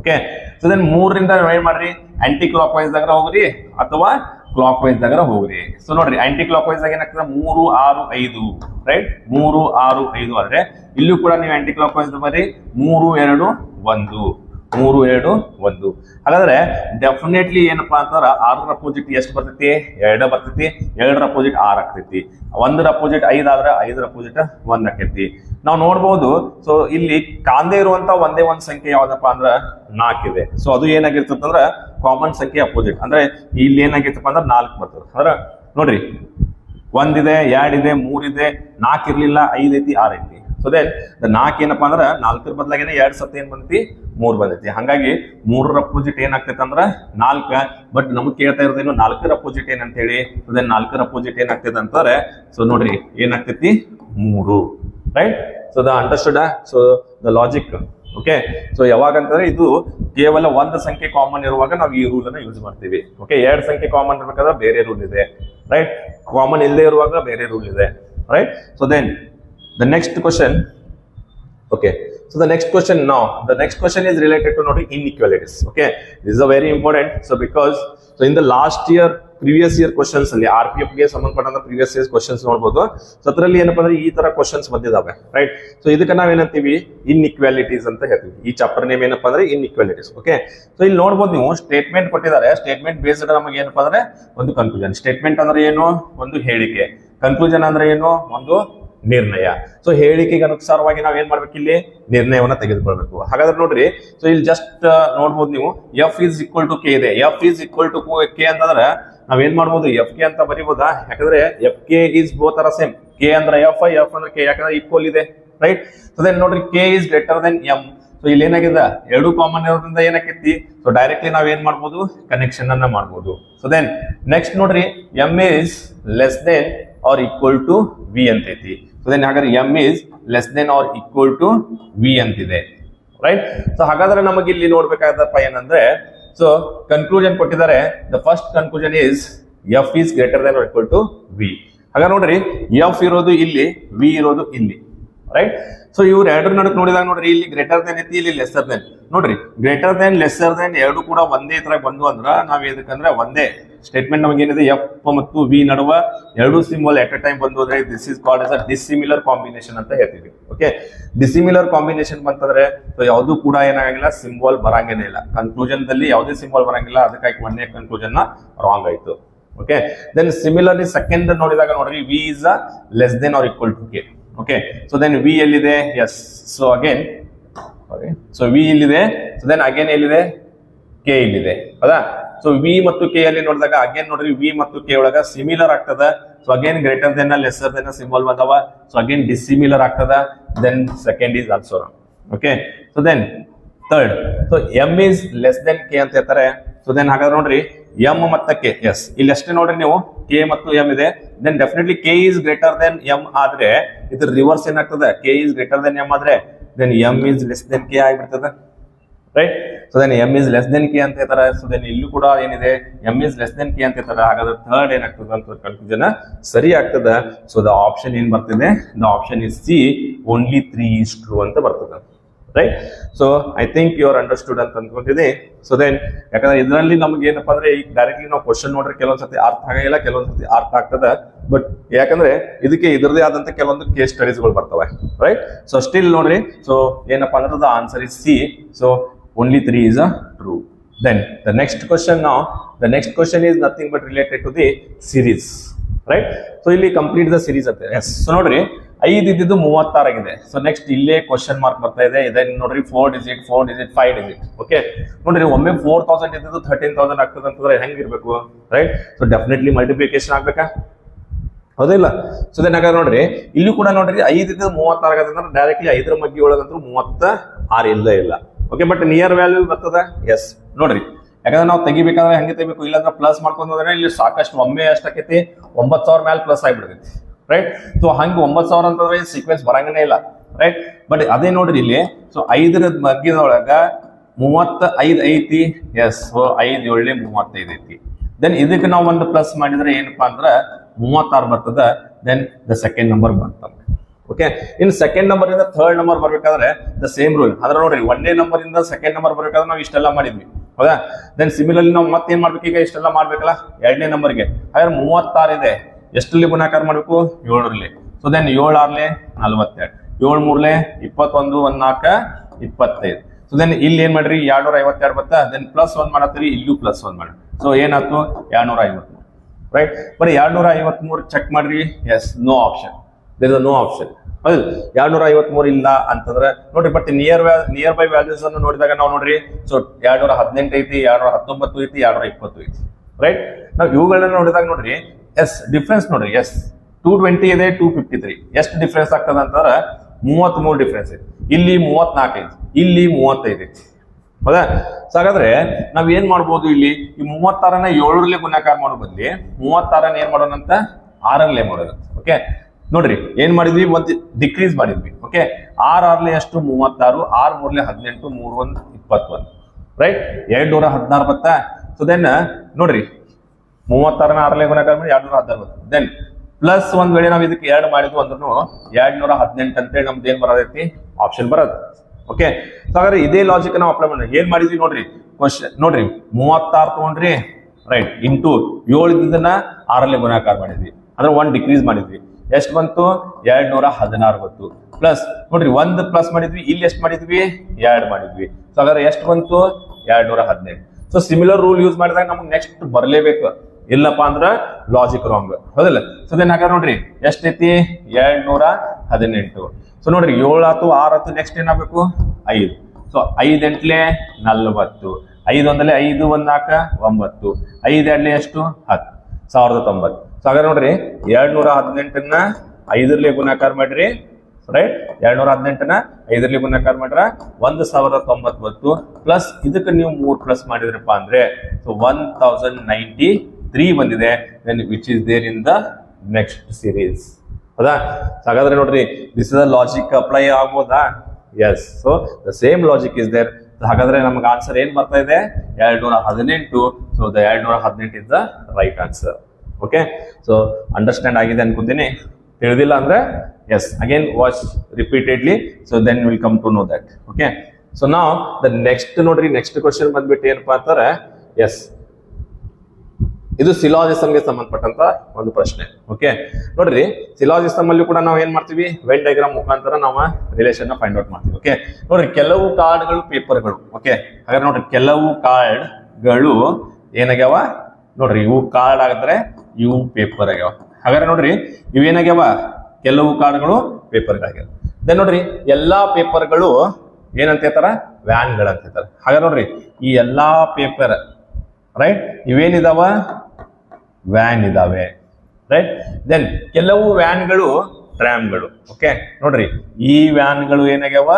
ಓಕೆ ಸೊ ದೆನ್ ಮೂರರಿಂದ ಏನ್ ಮಾಡ್ರಿ ಆಂಟಿ ಕ್ಲಾಕ್ ವೈಸ್ ದಾಗ ಹೋಗ್ರಿ, ಅಥವಾ ಕ್ಲಾಕ್ ವೈಸ್ ದಾಗ ಹೋಗ್ರಿ. ಸೊ ನೋಡ್ರಿ ಆಂಟಿ ಕ್ಲಾಕ್ ವೈಸ್ ದಾಗ ಏನಾಗ್ತದೆ? ಮೂರು, ಆರು, ಐದು ರೈಟ್ ಮೂರು, ಆರು, ಐದು ಆದ್ರೆ ಇಲ್ಲೂ ಕೂಡ ನೀವು ಆಂಟಿ ಕ್ಲಾಕ್ ವೈಸ್ ಬರ್ರಿ, ಮೂರು, ಎರಡು, ಒಂದು. ಮೂರು, ಎರಡು, ಒಂದು. ಹಾಗಾದ್ರೆ ಡೆಫಿನೆಟ್ಲಿ ಏನಪ್ಪಾ ಅಂತಂದ್ರೆ ಆರರ ಅಪೋಸಿಟ್ ಎಷ್ಟು ಬರ್ತೈತಿ? ಎರಡ ಬರ್ತೈತಿ, ಎರಡರ ಅಪೋಸಿಟ್ ಆರ್ ಆಗ್ತೈತಿ. ಒಂದರ ಅಪೋಸಿಟ್ ಐದ್ ಆದ್ರೆ ಐದರ ಅಪೋಸಿಟ್ ಒಂದ್ ಆಕೈತಿ ನಾವು ನೋಡ್ಬೋದು ಸೊ ಇಲ್ಲಿ ಕಾಂದೇ ಇರುವಂತ ಒಂದೇ ಒಂದ್ ಸಂಖ್ಯೆ ಯಾವ್ದಪ್ಪ ಅಂದ್ರ ನಾಲ್ಕಿದೆ ಸೊ ಅದು ಏನಾಗಿರ್ತಂದ್ರ ಕಾಮನ್ ಸಂಖ್ಯೆ ಅಪೋಸಿಟ್ ಅಂದ್ರೆ ಇಲ್ಲಿ ಏನಾಗಿರ್ತಪ್ಪ ಅಂದ್ರೆ ನಾಲ್ಕು ಬರ್ತದೆ. ಅಂದ್ರೆ ನೋಡ್ರಿ, ಒಂದಿದೆ, ಎರಡಿದೆ, ಮೂರಿದೆ, ನಾಲ್ಕು ಇರ್ಲಿಲ್ಲ, ಐದ್ ಐತಿ, ಆರ್ ಐತಿ. ಸೊ ದೆನ್ ನಾಲ್ಕು ಏನಪ್ಪಾ ಅಂದ್ರೆ ನಾಲ್ಕರ ಬದಲಾಗೇನೆ ಎರಡು ಸತಿ ಏನ್ ಬಂದೈತಿ? ಮೂರ್ ಬಂದೈತಿ. ಹಂಗಾಗಿ ಮೂರರ ಅಪೋಸಿಟ್ ಏನಾಗ್ತೈತೆ ಅಂದ್ರೆ ನಾಲ್ಕ. ಬಟ್ ನಮಗ್ ಕೇಳ್ತಾ ಇರೋದೇನು ನಾಲ್ಕರ ಅಪೋಸಿಟ್ ಏನಂತ ಹೇಳಿ ಸೊ ನಾಲ್ಕರ ಅಪೋಸಿಟ್ ಏನಾಗ್ತೈತೆ ಅಂತಾರೆ. ಸೊ ನೋಡ್ರಿ ಏನಾಗ್ತೈತಿ ಮೂರು. Right so the understood so the logic okay so ಯಾವಾಗ ಅಂತಂದ್ರೆ ಇದು ಕೇವಲ ಒಂದು ಸಂಖ್ಯೆ ಕಾಮನ್ ಇರುವಾಗ ನಾವು ಈ ರೂಲ್ ಅನ್ನ ಯೂಸ್ ಮಾಡ್ತೀವಿ. ಓಕೆ ಎರಡು ಸಂಖ್ಯೆ ಕಾಮನ್ ಇರ್ಬೇಕಾದ್ರೆ ಬೇರೆ ರೂಲ್ ಇದೆ. ರೈಟ್ ಕಾಮನ್ ಇಲ್ಲದೆ ಇರುವಾಗ ಬೇರೆ ರೂಲ್ ಇದೆ. Right so then the next question, Okay. So the next question now, the next question is related to not inequalities. Okay. This is a very important. So because so in the last year, previous year questions ಅಲ್ಲಿ R P ಎಫ್ಗೆ ಸಂಬಂಧಪಟ್ಟಂತ previous year questions ನೋಡ್ಬೋದು. So ಅದರಲ್ಲಿ ಏನಪ್ಪ ಅಂದ್ರೆ ಈ ತರ questions ಬಂದಿದಾವೆ ರೈಟ್ ಸೊ ಇದಕ್ಕೆ ನಾವೇನಂತೀವಿ ಇನ್ಇಕ್ವಾಲಿಟೀಸ್ ಅಂತ ಹೇಳ್ತೀವಿ. ಈ ಚಾಪ್ಟರ್ ನೇಮ್ ಏನಪ್ಪಾ ಅಂದ್ರೆ ಇನ್ಇಕ್ವಾಲಿಟೀಸ್ ಓಕೆ ಸೊ ಇಲ್ಲಿ ನೋಡ್ಬೋದು ನೀವು ಸ್ಟೇಟ್ಮೆಂಟ್ ಕೊಟ್ಟಿದ್ದಾರೆ. ಸ್ಟೇಟ್ಮೆಂಟ್ ಬೇಸ್ಡ್ ನಮಗೆ ಏನಪ್ಪಾ ಅಂದ್ರೆ ಒಂದು ಕನ್ಕ್ಲೂಷನ್ ಸ್ಟೇಟ್ಮೆಂಟ್ ಅಂದ್ರೆ ಏನು? ಒಂದು ಹೇಳಿಕೆ. ಕನ್ಕ್ಲೂಷನ್ ಅಂದ್ರೆ ಏನು? ಒಂದು ನಿರ್ಣಯ. ಸೊ ಹೇಳಿಕೆಗೆ ಅನುಸಾರವಾಗಿ ನಾವು ಏನ್ ಮಾಡ್ಬೇಕು ಇಲ್ಲಿ? ನಿರ್ಣಯವನ್ನ ತೆಗೆದುಕೊಳ್ಬೇಕು. ಹಾಗಾದ್ರೆ ನೋಡ್ರಿ ಸೊ ಇಲ್ಲಿ ಜಸ್ಟ್ ನೋಡ್ಬೋದು ನೀವು F is equal to K ಇದೆ. F is equal to K ಅಂತಂದ್ರೆ ನಾವ್ ಏನ್ ಮಾಡ್ಬೋದು? ಎಫ್ ಕೆ ಅಂತ ಬರಿಬೋದಾ? ಯಾಕಂದ್ರೆ F K is both are same K ಅಂದ್ರೆ ಎಫ್ ಐ ಎಫ್ ಅಂದ್ರೆ ಕೆ ಯಾಕಂದ್ರೆ ಈಕ್ವಲ್ ಇದೆ ರೈಟ್ ಸೊ ದೆನ್ ನೋಡ್ರಿ K is greater than M so ಇಲ್ಲಿ ಏನಾಗಿದೆ? ಎರಡು ಕಾಮನ್ ಇರೋದ್ರಿಂದ ಏನಾಕೈತಿ? ಸೊ ಡೈರೆಕ್ಟ್ಲಿ ನಾವ್ ಏನ್ ಮಾಡ್ಬೋದು? ಕನೆಕ್ಷನ್ ಅನ್ನ ಮಾಡ್ಬೋದು. ಸೊ ದೆನ್ ನೆಕ್ಸ್ಟ್ ನೋಡ್ರಿ M is less than R equal to V ಅಂತೈತಿ ಸೊ ದೆನ್ ಹಾಗಾದ್ರೆ M is less than R equal to V ಅಂತಿದೆ. ರೈಟ್ ಸೊ ಹಾಗಾದ್ರೆ ನಮಗೆ ಇಲ್ಲಿ ನೋಡ್ಬೇಕಾದಪ್ಪ ಏನಂದ್ರೆ ಸೊ ಕನ್ಕ್ಲೂಷನ್ ಕೊಟ್ಟಿದ್ದಾರೆ. The first conclusion is F is greater than equal to V ಹಾಗಾದ್ರೆ ನೋಡ್ರಿ ಎಫ್ ಇರೋದು ಇಲ್ಲಿ ವಿ ಇರೋದು ಇಲ್ಲಿ. ರೈಟ್ ಸೊ ಇವ್ರು ಎರಡರ ನಡುಕ್ ನೋಡಿದಾಗ ನೋಡ್ರಿ, ಇಲ್ಲಿ ಗ್ರೇಟರ್ ದೆನ್ ಐತಿ, ಇಲ್ಲಿ ಲೆಸರ್ ದೆನ್ ನೋಡ್ರಿ ಗ್ರೇಟರ್ ದೆನ್ ಲೆಸ್ಸರ್ ದೆನ್ ಎರಡು ಕೂಡ ಒಂದೇ ತರ ಬಂದು ಅಂದ್ರ ನಾವ್ ಎದಕ್ಕಂದ್ರೆ ಒಂದೇ ಸ್ಟೇಟ್ಮೆಂಟ್ ನಮಗೆ ಏನಿದೆ ಎಫ್ ಮತ್ತು ವಿ ನಡುವ ಎರಡು ಸಿಂಬಲ್ ಎಟ್ ಅ ಟೈಮ್ ಬಂದು ಅಂದ್ರೆ this is called as a dissimilar combination ಅಂತ ಹೇಳ್ತೀವಿ. ಓಕೆ ಡಿಸಿಮಿಲರ್ ಕಾಂಬಿನೇಷನ್ ಬಂತಂದ್ರೆ ಯಾವುದು ಕೂಡ ಏನಾಗಿಲ್ಲ ಸಿಂಬಲ್ ಬರಂಗೇನೆ ಇಲ್ಲ. ಕನ್ಕ್ಲೂಷನ್ ದಲ್ಲಿ ಯಾವುದೇ ಸಿಂಬಲ್ ಬರಂಗಿಲ್ಲ, ಅದಕ್ಕಾಗಿ ಒಂದೇ ಕನ್ಕ್ಲೂಷನ್ನ ರಾಂಗ್ ಆಯ್ತು. ಓಕೆ ದೆನ್ ಸಿಮಿಲರ್ಲಿ ಸೆಕೆಂಡ್ ನೋಡಿದಾಗ ನೋಡ್ರಿ V is a less than R equal to K okay so then V ಎಲ್ಲಿದೆ? Yes so again so V ಇಲ್ಲಿದೆ ಸೊ ದೆನ್ ಅಗೇನ್ ಎಲ್ಲಿದೆ? ಕೆ ಇಲ್ಲಿದೆ ಹೌದಾ? ಸೊ ವಿ ಮತ್ತು ಕೆ ಅಲ್ಲಿ ನೋಡಿದಾಗ ಅಗೇನ್ ನೋಡ್ರಿ ವಿ ಮತ್ತು ಕೆ ಒಳಗ ಸಿಮಿಲರ್ ಆಗ್ತದ. So again greater than lesser than symbol ಬಂದವ. ಸೊ ಅಗೇನ್ ಡಿಸಿಮಿಲರ್ ಆಗ್ತದ. Then second is also okay so then third so M is less than K ಅಂತ ಹೇಳ್ತಾರೆ. ಸೊ ದೆನ್ ಹಾಗಾದ್ರೆ ನೋಡ್ರಿ ಎಂ ಮತ್ತು ಕೆ ಎಸ್ ಇಲ್ಲಿ ಅಷ್ಟೇ ನೋಡ್ರಿ ನೀವು. ಕೆ ಮತ್ತು ಎಂ ಇದೆ. Then definitely K is greater than M ಆದ್ರೆ ಇದ್ರ ರಿವರ್ಸ್ ಏನಾಗ್ತದೆ? K is greater than M ಆದ್ರೆ then M is less than K ಆಗಿಬಿಡ್ತದೆ. Right so then M is less than K ಅಂತ ಹೇಳ್ತಾರೆ ಸೊ ದೆನ್ ಇಲ್ಲೂ ಕೂಡ ಏನಿದೆ? M is less than K ಅಂತ ಹೇಳ್ತಾರೆ ಹಾಗಾದ್ರೆ ಥರ್ಡ್ ಏನಾಗ್ತದೆ ಅಂತ ಕನ್ಫ್ಯೂಷನ್ ಸರಿ ಆಗ್ತದೆ. ಸೊ ದ ಆಪ್ಷನ್ ಏನ್ ಬರ್ತದೆ? The option is C only three is true ಅಂತ ಬರ್ತದೆ. Right so I think you are understood ಅಂತ ಅಂದ್ಕೊಂಡಿದೆ ಸೊ ದೆನ್ ಯಾಕಂದ್ರೆ ಇದರಲ್ಲಿ ನಮ್ಗೆ ಏನಪ್ಪಾ ಅಂದ್ರೆ ಈಗ ಡೈರೆಕ್ಟ್ಲಿ ನಾವು ಕ್ವಶನ್ ನೋಡ್ರೆ ಕೆಲವೊಂದ್ಸತಿ ಅರ್ಥ ಆಗಿಲ್ಲ ಕೆಲವೊಂದ್ಸತಿ ಅರ್ಥ ಆಗ್ತದ. ಬಟ್ ಯಾಕಂದ್ರೆ ಇದಕ್ಕೆ ಇದರದೇ ಆದಂತ ಕೆಲವೊಂದು ಕೇಸ್ ಸ್ಟಡೀಸ್ಗಳು ಬರ್ತವೆ ರೈಟ್ ಸೊ ಸ್ಟಿಲ್ ನೋಡ್ರಿ ಸೊ ಏನಪ್ಪಾ ಅಂದ್ರೆ the answer is C so only three is a true then the next question ನಾವು the next question is nothing but related to the series right so ಇಲ್ಲಿ complete the series ಅಂತ yes so ನೋಡ್ರಿ ಐದು ಇದ್ದಿದ್ದು ಮೂವತ್ತಾರಾಗಿದೆ so next ಇಲ್ಲೇ question mark ಬರ್ತಾ ಇದೆ. ಇದನ್ ನೋಡ್ರಿ four digit four digit five digit okay ನೋಡ್ರಿ, ಒಮ್ಮೆ ಫೋರ್ ತೌಸಂಡ್ ಇದ್ದಿದ್ದು ಥರ್ಟೀನ್ ತೌಸಂಡ್ ಆಗ್ತದೆ ಅಂತಂದ್ರೆ ಹೆಂಗಿರ್ಬೇಕು ರೈಟ್ ಸೊ ಡೆಫಿನೆಟ್ಲಿ ಮಲ್ಟಿಪ್ಲಿಕೇಶನ್ ಆಗ್ಬೇಕಾ? ಹೌದಿಲ್ಲ ಸೊ ದೆನ್ ಹಾಗಾದ್ರೆ ನೋಡ್ರಿ, ಇಲ್ಲಿ ಕೂಡ ನೋಡ್ರಿ ಐದು ಇದ್ದು ಮೂವತ್ತಾರು ಆಗತ್ತೆ ಅಂದ್ರೆ ಡೈರೆಕ್ಟ್ಲಿ ಐದರ ಮಗ್ಗಿ ಒಳಗಂತೂ ಮೂವತ್ತ ಆರು ಇಲ್ಲ ಇಲ್ಲ. ಓಕೆ ಬಟ್ ನಿಯರ್ ವ್ಯಾಲ್ಯೂ ಬರ್ತದ? ಎಸ್ ನೋಡ್ರಿ, ಯಾಕಂದ್ರೆ ನಾವು ತೆಗಿಬೇಕಂದ್ರೆ ಹೆಂಗೆ ತೆಗಿಬೇಕು? ಇಲ್ಲಾಂದ್ರೆ ಪ್ಲಸ್ ಮಾಡ್ಕೊಂಡು ಹೋದ್ರೆ ಇಲ್ಲಿ ಸಾಕಷ್ಟು ಒಮ್ಮೆ ಅಷ್ಟಾಕೈತಿ ಒಂಬತ್ತು ಸಾವಿರ ಮೇಲೆ ಪ್ಲಸ್ ಆಗಿಬಿಡ್ತೈತಿ. ರೈಟ್ ಸೊ ಹಂಗೆ ಒಂಬತ್ತು ಸಾವಿರ ಅಂತಂದ್ರೆ ಸೀಕ್ವೆನ್ಸ್ ಬರಂಗನೇ ಇಲ್ಲ ರೈಟ್ ಬಟ್ ಅದೇ ನೋಡ್ರಿ ಇಲ್ಲಿ ಸೊ ಐದರ ಮಗ್ಗಿನೊಳಗ ಮೂವತ್ತ ಐದು ಐತಿ ಎಸ್ ಸೊ ಐದು ಏಳನೇ ಮೂವತ್ತೈದು ಐತಿ. ದೆನ್ ಇದಕ್ಕೆ ನಾವು ಒಂದು ಪ್ಲಸ್ ಮಾಡಿದ್ರೆ ಏನಪ್ಪಾ ಅಂದ್ರೆ ಮೂವತ್ತಾರು ಬರ್ತದ ದೆನ್ ದ ಸೆಕೆಂಡ್ ನಂಬರ್ ಬರ್ತದೆ ಓಕೆ ಇನ್ ಸೆಕೆಂಡ್ ನಂಬರ್ ಇಂದ ಥರ್ಡ್ ನಂಬರ್ ಬರ್ಬೇಕಾದ್ರೆ ದ ಸೇಮ್ ರೂಲ್ ಅದ್ರ ನೋಡ್ರಿ, ಒಂದೇ ನಂಬರ್ ಇಂದ ಸೆಕೆಂಡ್ ನಂಬರ್ ಬರ್ಬೇಕಾದ್ರೆ ನಾವು ಇಷ್ಟೆಲ್ಲ ಮಾಡಿದ್ವಿ, ಹೌದಾ? ದೆನ್ ಸಿಮಿಲರ್ಲಿ ನಾವು ಮತ್ತೇನ್ ಮಾಡ್ಬೇಕು ಈಗ? ಇಷ್ಟೆಲ್ಲ ಮಾಡ್ಬೇಕಲ್ಲ? ಎರಡನೇ ನಂಬರ್ಗೆ ಹಾಗಾದ್ರೆ ಮೂವತ್ತಾರು ಇದೆ. ಎಷ್ಟರಲ್ಲಿ ಗುಣಾಕಾರ ಮಾಡ್ಬೇಕು? ಏಳರಲ್ಲಿ. ಸೊ ದೆನ್ ಏಳು ಆರ್ಲೆ ನಲ್ವತ್ತೆರಡು. ಏಳು ಮೂರ್ಲೆ ಇಪ್ಪತ್ತೊಂದು ಒಂದ್ ನಾಲ್ಕ ಇಪ್ಪತ್ತೈದು. ಸೊ ದೆನ್ ಇಲ್ಲಿ ಏನ್ ಮಾಡ್ರಿ? ಎರಡ್ನೂರ ಐವತ್ತೆರಡು ಬತ್ತ? ದೆನ್ ಪ್ಲಸ್ ಒಂದ್ ಮಾಡತ್ತೀರಿ ಇಲ್ಲೂ ಪ್ಲಸ್ ಒಂದ್ ಮಾಡಿ. ಸೊ ಏನಾಯ್ತು? ಎರಡ್ನೂರ ಐವತ್ಮೂರು ರೈಟ್ ಬರೀ ಎರಡ್ನೂರ ಐವತ್ಮೂರು ಚೆಕ್ ಮಾಡ್ರಿ. Yes no option there is no option ಎರಡ್ನೂರ ಐವತ್ಮೂರು ಇಲ್ಲ ಅಂತಂದ್ರೆ, ನೋಡ್ರಿ but near near by values ಅನ್ನು ನೋಡಿದಾಗ ನಾವು ನೋಡ್ರಿ. ಸೊ ಎರಡ್ನೂರ ಹದಿನೆಂಟು ಐತಿ, ಎರಡ್ನೂರ ಹತ್ತೊಂಬತ್ತು ಐತಿ, ಎರಡ್ನೂರ ಇಪ್ಪತ್ತು ಐತಿ. ರೈಟ್ ನಾವು ಇವುಗಳನ್ನ ನೋಡಿದಾಗ ನೋಡ್ರಿ, ಎಸ್ ಡಿಫ್ರೆನ್ಸ್ ನೋಡ್ರಿ, ಎಸ್. ಟೂ ಟ್ವೆಂಟಿ ಇದೆ ಟೂ ಫಿಫ್ಟಿ ತ್ರೀ ಎಷ್ಟು ಡಿಫ್ರೆನ್ಸ್ ಆಗ್ತದ ಅಂತಂದ್ರೆ ಮೂವತ್ತ್ ಮೂರು ಡಿಫ್ರೆನ್ಸ್ ಐತಿ. ಇಲ್ಲಿ ಮೂವತ್ನಾಲ್ಕು ಐತಿ, ಇಲ್ಲಿ ಮೂವತ್ತೈದು ಐತಿ. ಹೌದಾ? ಸೊ ಹಾಗಾದ್ರೆ ನಾವ್ ಏನ್ ಮಾಡ್ಬೋದು ಇಲ್ಲಿ? ಈ ಮೂವತ್ತಾರನ ಏಳರಲ್ಲಿ ಗುಣಾಕಾರ ಮಾಡೋ ಬದ್ಲಿ ಮೂವತ್ತಾರನ ಏನ್ ಮಾಡೋಣ ಅಂತ? ಆರಲ್ಲೇ ಮಾಡೋದು ಓಕೆ ನೋಡ್ರಿ, ಏನ್ ಮಾಡಿದ್ವಿ? ಒಂದ್ ಡಿಕ್ರೀಸ್ ಮಾಡಿದ್ವಿ ಓಕೆ ಆರ್ ಆರ್ಲೆ ಎಷ್ಟು ಮೂವತ್ತಾರು, ಆರ್ ಮೂರ್ಲೆ ಹದಿನೆಂಟು, ಮೂರ್ ಒಂದ್ ಇಪ್ಪತ್ತೊಂದು ರೈಟ್ ಎರಡ್ ನೂರ ಹದಿನಾರು ಬತ್ತಾ? ಸೊ ದೆನ್ ನೋಡ್ರಿ. ಮೂವತ್ತಾರನ ಆರನೇ ಗುಣಾಕಾರ ಮಾಡಿ ಹದಿನಾರು ಬರುತ್ತೆ ದೆನ್ ಪ್ಲಸ್ ಒಂದ್ ವೇಳೆ ನಾವು ಇದಕ್ಕೆ ಎರಡು ಮಾಡಿದ್ವು ಅಂದ್ರೂ ಎರಡ್ ನೂರ ಹದಿನೆಂಟು ಅಂತೇಳಿ ನಮ್ದು ಏನ್ ಬರೋದೈತಿ ಆಪ್ಷನ್ ಬರೋದು. ಓಕೆ ಸೊ ಹಾಗಾದ್ರೆ ಇದೇ ಲಾಜಿಕ್ ನಾವು ಅಪ್ಲೈ ಮಾಡೋಣ. ಏನ್ ಮಾಡಿದ್ವಿ ನೋಡ್ರಿ? ಕ್ವಶನ್ ನೋಡ್ರಿ, ಮೂವತ್ತಾರು ತಗೊಂಡ್ರಿ? ರೈಟ್ ಇಂಟು ಏಳು ಆರಲ್ಲಿ ಆರಲ್ಲೇ ಗುಣಾಕಾರ ಮಾಡಿದ್ವಿ. ಅಂದ್ರೆ ಒನ್ ಡಿಕ್ರೀಸ್ ಮಾಡಿದ್ವಿ. ಎಷ್ಟು ಬಂತು? ಎರಡ್ ನೂರ ಹದಿನಾರು ಬಂತು. ಪ್ಲಸ್ ನೋಡ್ರಿ, ಒಂದ್ ಪ್ಲಸ್ ಮಾಡಿದ್ವಿ. ಇಲ್ಲಿ ಎಷ್ಟು ಮಾಡಿದ್ವಿ? ಎರಡ್ ಮಾಡಿದ್ವಿ. ಸೊ ಹಾಗಾದ್ರೆ ಎಷ್ಟು ಬಂತು? ಎರಡ್ ನೂರ ಹದಿನೆಂಟು. ಸೊ ಸಿಮಿಲರ್ ರೂಲ್ ಯೂಸ್ ಮಾಡಿದಾಗ ನಮ್ಗೆ ನೆಕ್ಸ್ಟ್ ಬರಲೇಬೇಕು. ಇಲ್ಲಪ್ಪ ಅಂದ್ರೆ ಲಾಜಿಕ್ ರಾಂಗ್ ಹೌದಲ್ಲ? ಸೊ ದೆನ್ ಹಾಗಾದ್ರೆ ನೋಡ್ರಿ, ಎಷ್ಟೈತಿ? ಎರಡ್ ನೂರ ಹದಿನೆಂಟು. ಸೊ ನೋಡ್ರಿ, ಏಳು ಆತು, ಆರು ಆತು ನೆಕ್ಸ್ಟ್ ಏನಾಗಬೇಕು? ಐದು. ಸೊ ಐದು ಎಂಟ್ಲೆ ನಲ್ವತ್ತು. ಐದು ಒಂದಲೆ ಐದು, ಒಂದ್ ನಾಲ್ಕ, ಒಂಬತ್ತು. ಎರಡ್ಲೆ ಎಷ್ಟು? ಹತ್ತು. ಸಾವಿರದ ತೊಂಬತ್ತು. ಸೊ ಹಾಗಾದ್ರೆ ನೋಡ್ರಿ ಎರಡ್ ನೂರ ಹದಿನೆಂಟನ್ನ ಐದರ್ಲೆ ಗುಣಾಕಾರ ಮಾಡ್ರಿ ರೈಟ್ ಎರಡ್ ನೂರ ಹದಿನೆಂಟನ ಐದರಲ್ಲಿ ಗುಣಕಾರ ಮಾಡ್ರ ಒಂದ್ ಸಾವಿರದ ತೊಂಬತ್ತೊತ್ತು ಪ್ಲಸ್ ಇದಕ್ಕೆ ನೀವು ಮೂರ್ ಪ್ಲಸ್ ಮಾಡಿದ್ರಪ್ಪ ಅಂದ್ರೆ so one thousand ninety three ಬಂದಿದೆ. Then which is there in the next series ಹೌದಾ? ಹಾಗಾದ್ರೆ ನೋಡ್ರಿ ದಿಸ್ ಇಸ್ ಲಾಜಿಕ್ ಅಪ್ಲೈ ಆಗ್ಬೋದಾ? Yes so the same logic is there ಹಾಗಾದ್ರೆ ನಮ್ಗೆ ಆನ್ಸರ್ ಏನ್ ಬರ್ತಾ ಇದೆ? ಎರಡ್ ನೂರ ಹದಿನೆಂಟು ಸೊ ದ ಎರಡ್ ನೂರ ಹದಿನೆಂಟು is the right answer okay so understand ಆಗಿದೆ ಅನ್ಕೋತೀನಿ. ತಿಳಿದಿಲ್ಲ ಅಂದ್ರೆ yes again watch repeatedly so then will come to know that okay so ನಾವು ದ ನೆಕ್ಸ್ಟ್ ನೋಡ್ರಿ ನೆಕ್ಸ್ಟ್ ಕ್ವಶನ್ ಬಂದ್ಬಿಟ್ಟು ಏನಪ್ಪಾ ಅಂತಾರೆ? ಎಸ್ ಇದು ಸಿಲಾಜಿಸಮ್ಗೆ ಸಂಬಂಧಪಟ್ಟಂತ ಒಂದು ಪ್ರಶ್ನೆ. ಓಕೆ ನೋಡ್ರಿ ಸಿಲಾಜಿಸಮ್ ಅಲ್ಲಿ ಕೂಡ ನಾವು ಏನ್ ಮಾಡ್ತೀವಿ? ವೆನ್ ಡೈಗ್ರಾಮ್ ಮುಖಾಂತರ ನಾವು ರಿಲೇಷನ್ ಫೈಂಡ್ ಔಟ್ ಮಾಡ್ತೀವಿ. ಓಕೆ ನೋಡ್ರಿ, ಕೆಲವು ಕಾರ್ಡ್ಗಳು ಪೇಪರ್ಗಳು ಓಕೆ ಹಾಗಾದ್ರೆ ನೋಡ್ರಿ, ಕೆಲವು ಕಾರ್ಡ್ಗಳು ಏನಾಗ್ಯಾವ? ನೋಡ್ರಿ, ಇವು ಕಾರ್ಡ್ ಆಗಿದ್ರೆ ಇವು ಪೇಪರ್ ಆಗ್ಯಾವ. ಹಾಗಾದ್ರೆ ನೋಡ್ರಿ ಇವೇನಾಗ್ಯಾವ ಕೆಲವು ಕಾರ್ಡ್ಗಳು ಪೇಪರ್ಗಳಾಗ್ಯಾವ. ದೆನ್ ನೋಡ್ರಿ, ಎಲ್ಲಾ ಪೇಪರ್ಗಳು ಏನಂತ ಹೇಳ್ತಾರ? ಅಂತ ಹೇಳ್ತಾರೆ. ಹಾಗೆ ನೋಡ್ರಿ, ಈ ಎಲ್ಲಾ ಪೇಪರ್ ರೈಟ್ ಇವೇನಿದಾವ? ವ್ಯಾನ್ ಇದಾವೆ ರೈಟ್ ದೆನ್ ಕೆಲವು ವ್ಯಾನ್ಗಳು ಟ್ರ್ಯಾಮ್ಗಳು ಓಕೆ ನೋಡ್ರಿ, ಈ ವ್ಯಾನ್ಗಳು ಏನಾಗ್ಯಾವ?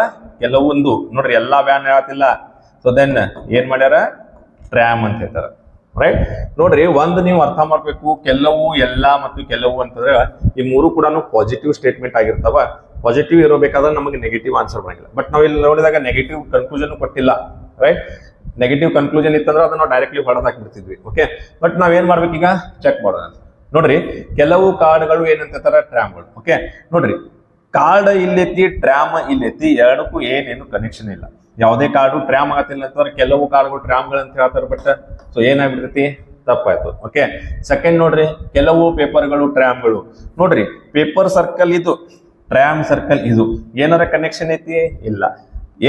ಕೆಲವೊಂದು, ನೋಡ್ರಿ, ಎಲ್ಲಾ ವ್ಯಾನ್ ಹೇಳತ್ತಿಲ್ಲ. ಸೊ ದೆನ್ ಏನ್ ಮಾಡ್ಯಾರ? ಟ್ರಾಮ್ ಅಂತ ಹೇಳ್ತಾರ. ರೈಟ್ ನೋಡ್ರಿ, ಒಂದು ನೀವು ಅರ್ಥ ಮಾಡ್ಬೇಕು, ಕೆಲವು ಎಲ್ಲ ಮತ್ತು ಕೆಲವು ಅಂತಂದ್ರೆ, ಈ ಮೂರು ಕೂಡ ಪಾಸಿಟಿವ್ ಸ್ಟೇಟ್ಮೆಂಟ್ ಆಗಿರ್ತಾವ. ಪಾಸಿಟಿವ್ ಇರಬೇಕಾದ್ರೆ ನಮಗೆ ನೆಗೆಟಿವ್ ಆನ್ಸರ್ ಬರಂಗಿಲ್ಲ. ಬಟ್ ನಾವು ಇಲ್ಲಿ ನೋಡಿದಾಗ ನೆಗೆಟಿವ್ ಕನ್ಕ್ಲೂಷನ್ ಕೊಟ್ಟಿಲ್ಲ. ರೈಟ್ ನೆಗೆಟಿವ್ ಕನ್ಕ್ಲೂಷನ್ ಇತ್ತಂದ್ರೆ ಅದನ್ನ ಡೈರೆಕ್ಟ್ಲಿ ಹೊಡೆದ್ ಹಾಕಿಬಿಡ್ತಿದ್ವಿ. ಓಕೆ ಬಟ್ ನಾವ್ ಏನ್ ಈಗ ಚೆಕ್ ಮಾಡೋಣ. ನೋಡ್ರಿ, ಕೆಲವು ಕಾರ್ಡ್ಗಳು ಏನಂತಾರ ಟ್ರಾಮ್ಗಳು ಓಕೆ ನೋಡ್ರಿ, ಕಾರ್ಡ್ ಇಲ್ಲೈತಿ ಟ್ರಾಮ್ ಇಲ್ಲೈತಿ, ಎರಡಕ್ಕೂ ಏನೇನು ಕನೆಕ್ಷನ್ ಇಲ್ಲ. ಯಾವುದೇ ಕಾರ್ಡು ಟ್ರ್ಯಾಮ್ ಆಗತ್ತಿಲ್ಲ ಅಂತಂದ್ರೆ ಕೆಲವು ಕಾರ್ಡ್ಗಳು ಅಂತ ಹೇಳ್ತಾರೆ ಬಟ್ ಸೊ ಏನಾಗ್ಬಿಡ್ತೈತಿ? ತಪ್ಪಾಯ್ತು. ಓಕೆ ಸೆಕೆಂಡ್ ನೋಡ್ರಿ, ಕೆಲವು ಪೇಪರ್ಗಳು ಟ್ರಾಮ್ಗಳು ನೋಡ್ರಿ ಪೇಪರ್ ಸರ್ಕಲ್ ಇದು ಟ್ರಾಮ್ ಸರ್ಕಲ್ ಇದು. ಏನಾರ ಕನೆಕ್ಷನ್ ಐತಿ? ಇಲ್ಲ.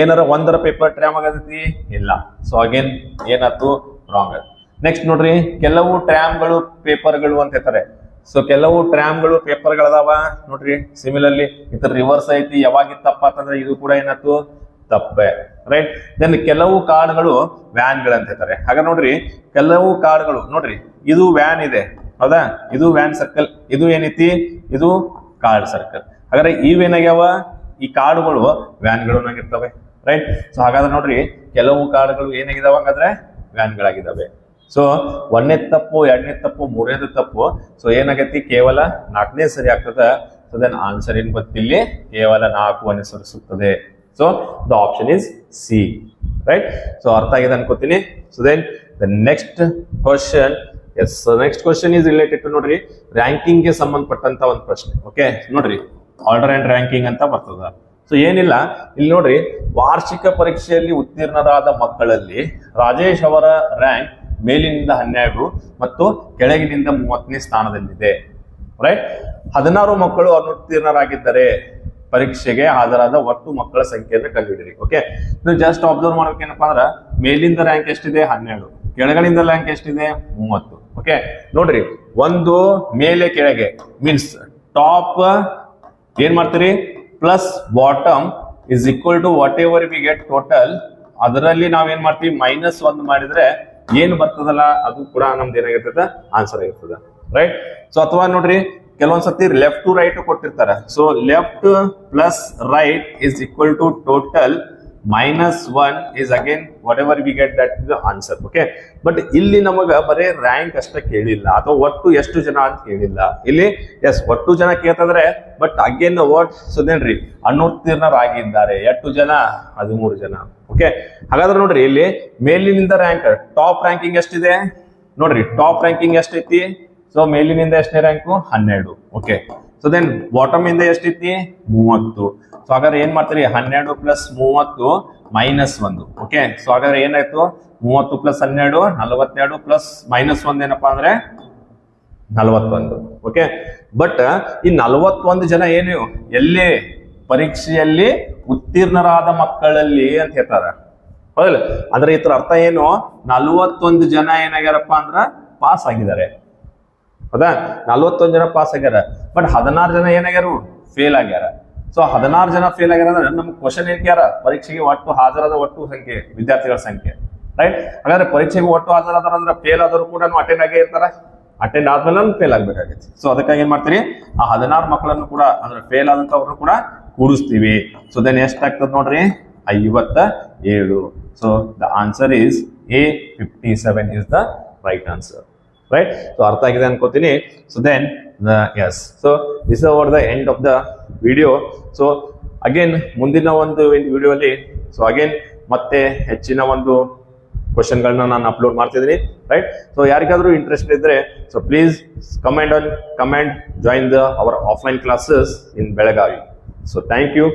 ಏನಾರ ಒಂದರ ಪೇಪರ್ ಟ್ರಾಮ್ ಆಗತೈತಿ? ಇಲ್ಲ. ಸೊ ಅಗೇನ್ ಏನಾಯ್ತು? ರಾಂಗ್ ನೆಕ್ಸ್ಟ್ ನೋಡ್ರಿ, ಕೆಲವು ಟ್ರಾಮ್ಗಳು ಪೇಪರ್ಗಳು ಅಂತ ಹೇಳ್ತಾರೆ. ಸೊ ಕೆಲವು ಟ್ರಾಮ್ಗಳು ಪೇಪರ್ಗಳದಾವ ನೋಡ್ರಿ ಸಿಮಿಲರ್ಲಿ ಇತರ ರಿವರ್ಸ್ ಐತಿ. ಯಾವಾಗಿತ್ತಪ್ಪ ಅಂತಂದ್ರೆ ಇದು ಕೂಡ ಏನಾಯ್ತು? ತಪ್ಪೆ ರೈಟ್ ದೆನ್ ಕೆಲವು ಕಾರ್ಡ್ಗಳು ಅಂತ ಹೇಳ್ತಾರೆ. ಹಾಗೆ ನೋಡ್ರಿ, ಕೆಲವು ಕಾರ್ಡ್ಗಳು ನೋಡ್ರಿ, ಇದು ವ್ಯಾನ್ ಇದೆ, ಹೌದಾ? ಇದು ವ್ಯಾನ್ ಸರ್ಕಲ್ ಇದು ಏನೈತಿ? ಇದು ಕಾರ್ಡ್ ಸರ್ಕಲ್ ಹಾಗಾದ್ರೆ ಇವೇನಾಗ್ಯಾವ ಈ ಕಾರ್ಡ್ಗಳು ವ್ಯಾನ್ಗಳು ಆಗಿರ್ತವೆ ರೈಟ್ ಸೊ ಹಾಗಾದ್ರೆ ನೋಡ್ರಿ, ಕೆಲವು ಕಾರ್ಡ್ಗಳು ಏನಾಗಿದಾವ ಹಂಗಾದ್ರೆ? ವ್ಯಾನ್ಗಳಾಗಿದ್ದಾವೆ ಸೊ ಒಂದನೇ ತಪ್ಪು, ಎರಡನೇ ತಪ್ಪು, ಮೂರನೇದು ತಪ್ಪು ಸೊ ಏನಾಗೈತಿ? ಕೇವಲ ನಾಲ್ಕನೇ ಸರಿ ಆಗ್ತದ. ಸೊ ದೆನ್ ಆನ್ಸರ್ ಏನ್ ಗೊತ್ತಿಲ್ಲಿ? ಕೇವಲ ನಾಲ್ಕು ಅನುಸರಿಸುತ್ತದೆ so the option is C right so ಅರ್ಥ ಆಗಿದೆ ಅನ್ಕೋತೀನಿ. So then the next question yes next question is related to ನೋಡ್ರಿ ರ್ಯಾಂಕಿಂಗ್ಗೆ ಸಂಬಂಧಪಟ್ಟಂತ ಒಂದು ಪ್ರಶ್ನೆ ಓಕೆ ನೋಡ್ರಿ ಆರ್ಡರ್ ಅಂಡ್ ರ್ಯಾಂಕಿಂಗ್ ಅಂತ ಬರ್ತದ. ಸೊ ಏನಿಲ್ಲ, ಇಲ್ಲಿ ನೋಡ್ರಿ, ವಾರ್ಷಿಕ ಪರೀಕ್ಷೆಯಲ್ಲಿ ಉತ್ತೀರ್ಣರಾದ ಮಕ್ಕಳಲ್ಲಿ ರಾಜೇಶ್ ಅವರ ರ್ಯಾಂಕ್ ಮೇಲಿನಿಂದ ಹನ್ನೆರಡು ಮತ್ತು ಕೆಳಗಿನಿಂದ ಮೂವತ್ತನೇ ಸ್ಥಾನದಲ್ಲಿದೆ ರೈಟ್ ಹದಿನಾರು ಮಕ್ಕಳು ಅನುತ್ತೀರ್ಣರಾಗಿದ್ದರೆ ಪರೀಕ್ಷೆಗೆ ಹಾಜರಾದ ಒಟ್ಟು ಮಕ್ಕಳ ಸಂಖ್ಯೆಯನ್ನು ಕಂಡುಹಿಡಿರಿ ಓಕೆ ಜಸ್ಟ್ ಅಬ್ಸರ್ವ್ ಮಾಡ್ಬೇಕೇನಪ್ಪ ಅಂದ್ರೆ ಮೇಲಿಂದ ರ್ಯಾಂಕ್ ಎಷ್ಟಿದೆ? ಹನ್ನೆರಡು. ಕೆಳಗಡೆಯಿಂದ ರ್ಯಾಂಕ್ ಎಷ್ಟಿದೆ? ಮೂವತ್ತು. ಓಕೆ ನೋಡ್ರಿ, ಒಂದು ಮೇಲೆ ಕೆಳಗೆ ಮೀನ್ಸ್ ಟಾಪ್ ಏನ್ ಮಾಡ್ತೀರಿ? Plus bottom is equal to whatever we get total ಅದರಲ್ಲಿ ನಾವ್ ಏನ್ ಮಾಡ್ತೀವಿ? ಮೈನಸ್ ಒಂದು ಮಾಡಿದ್ರೆ ಏನ್ ಬರ್ತದಲ್ಲ? ಅದು ಕೂಡ ನಮ್ದು ಏನಾಗಿರ್ತದ? ಆನ್ಸರ್ ಆಗಿರ್ತದೆ. ರೈಟ್ ಸೊ ಅಥವಾ ನೋಡ್ರಿ ಕೆಲವೊಂದ್ಸತಿ ಲೆಫ್ಟ್ ಟು ರೈಟ್ ಕೊಟ್ಟಿರ್ತಾರೆ. So left plus right is equal to total minus one is again whatever we get that the answer okay but ಇಲ್ಲಿ ನಮಗೆ ಬರೀ ರ್ಯಾಂಕ್ ಅಷ್ಟೇ ಕೇಳಿಲ್ಲ, ಅಥವಾ ಒಟ್ಟು ಎಷ್ಟು ಜನ ಅಂತ ಕೇಳಿಲ್ಲ. ಇಲ್ಲಿ ಎಸ್ ಒಟ್ಟು ಜನ ಕೇಳ್ತಂದ್ರೆ ಬಟ್ ಅಗೇನ್ ವಾಟ್ ಸುದೇನ್ರಿ ಅನುತ್ತೀರ್ಣರಾಗಿದ್ದಾರೆ ಎಷ್ಟು ಜನ? ಹದಿಮೂರು ಜನ ಓಕೆ ಹಾಗಾದ್ರೆ ನೋಡ್ರಿ, ಇಲ್ಲಿ ಮೇಲಿನಿಂದ ರ್ಯಾಂಕ್ ಟಾಪ್ ರ್ಯಾಂಕಿಂಗ್ ಎಷ್ಟಿದೆ? ನೋಡ್ರಿ ಟಾಪ್ ರ್ಯಾಂಕಿಂಗ್ ಎಷ್ಟೈತಿ? ಸೊ ಮೇಲಿನಿಂದ ಎಷ್ಟನೇ ರ್ಯಾಂಕು ಹನ್ನೆರಡು. ಓಕೆ ಸೊ ದೆನ್ ಬಾಟಮ್ ಇಂದ ಎಷ್ಟೈತಿ ಮೂವತ್ತು. ಸೊ ಹಾಗಾದ್ರೆ ಏನ್ ಮಾಡ್ತೀರಿ? ಹನ್ನೆರಡು ಪ್ಲಸ್ ಮೂವತ್ತು ಮೈನಸ್ ಒಂದು. ಓಕೆ ಸೊ ಹಾಗಾದ್ರೆ ಏನಾಯ್ತು? ಮೂವತ್ತು ಪ್ಲಸ್ ಹನ್ನೆರಡು, ನಲವತ್ತೆರಡು ಪ್ಲಸ್ ಮೈನಸ್ ಒಂದ್ ಏನಪ್ಪಾ ಅಂದ್ರೆ? ನಲವತ್ತೊಂದು. ಓಕೆ ಬಟ್ ಈ ನಲವತ್ತೊಂದು ಜನ ಏನು? ಎಲ್ಲಿ? ಪರೀಕ್ಷೆಯಲ್ಲಿ ಉತ್ತೀರ್ಣರಾದ ಮಕ್ಕಳಲ್ಲಿ ಅಂತ ಹೇಳ್ತಾರೆ. ಹೌದಲ್ಲ? ಅಂದ್ರೆ ಇದ್ರ ಅರ್ಥ ಏನು? ನಲವತ್ತೊಂದು ಜನ ಏನಾಗ್ಯಾರಪ್ಪ ಅಂದ್ರ ಪಾಸ್ ಆಗಿದ್ದಾರೆ. ಹೌದಾ? ನಲ್ವತ್ತೊಂದು ಜನ ಪಾಸ್ ಆಗ್ಯಾರ. ಬಟ್ ಹದಿನಾರು ಜನ ಏನಾಗ್ಯಾರು? ಫೇಲ್ ಆಗ್ಯಾರ. ಸೊ ಹದಿನಾರು ಜನ ಫೇಲ್ ಆಗ್ಯಾರ ಅಂದ್ರೆ ನಮ್ಗೆ ಕ್ವಶನ್ ಏನ್ಕ್ಯಾರ ಪರೀಕ್ಷೆಗೆ ಒಟ್ಟು ಹಾಜರಾದ ಒಟ್ಟು ಸಂಖ್ಯೆ, ವಿದ್ಯಾರ್ಥಿಗಳ ಸಂಖ್ಯೆ. ರೈಟ್ ಹಾಗಾದ್ರೆ ಪರೀಕ್ಷೆಗೆ ಒಟ್ಟು ಹಾಜರಾದಾರ ಅಂದ್ರೆ ಫೇಲ್ ಆದರೂ ಕೂಡ ಅಟೆಂಡ್ ಆಗೇ ಇರ್ತಾರ? ಅಟೆಂಡ್ ಆದ್ಮೇಲೆ ಫೇಲ್ ಆಗ್ಬೇಕಾಗೈತಿ. ಸೊ ಅದಕ್ಕಾಗಿ ಏನ್ ಮಾಡ್ತೀರಿ? ಆ ಹದಿನಾರು ಮಕ್ಕಳನ್ನು ಕೂಡ ಅಂದ್ರೆ ಫೇಲ್ ಆದಂತವ್ರನ್ನು ಕೂಡ ಕೂಡಿಸ್ತೀವಿ. ಸೊ ದೆನ್ ಎಷ್ಟಾಗ್ತದ ನೋಡ್ರಿ? ಐವತ್ತ ಏಳು. So the answer is a fifty seven is the right answer right so ಅರ್ಥ ಆಗಿದೆ ಅನ್ಕೋತೀನಿ. So then yes so this our the end of the video so again ಮುಂದಿನ ಒಂದು ವಿಡಿಯೋ ಅಲ್ಲಿ ಸೊ ಅಗೇನ್ ಮತ್ತೆ ಹೆಚ್ಚಿನ ಒಂದು ಕ್ವಶನ್ಗಳನ್ನ ನಾನು ಅಪ್ಲೋಡ್ ಮಾಡ್ತಿದ್ದೀನಿ ರೈಟ್ ಸೊ ಯಾರಿಗಾದ್ರೂ ಇಂಟ್ರೆಸ್ಟ್ ಇದ್ರೆ so please comment on comment join the our offline classes in Belagavi so thank you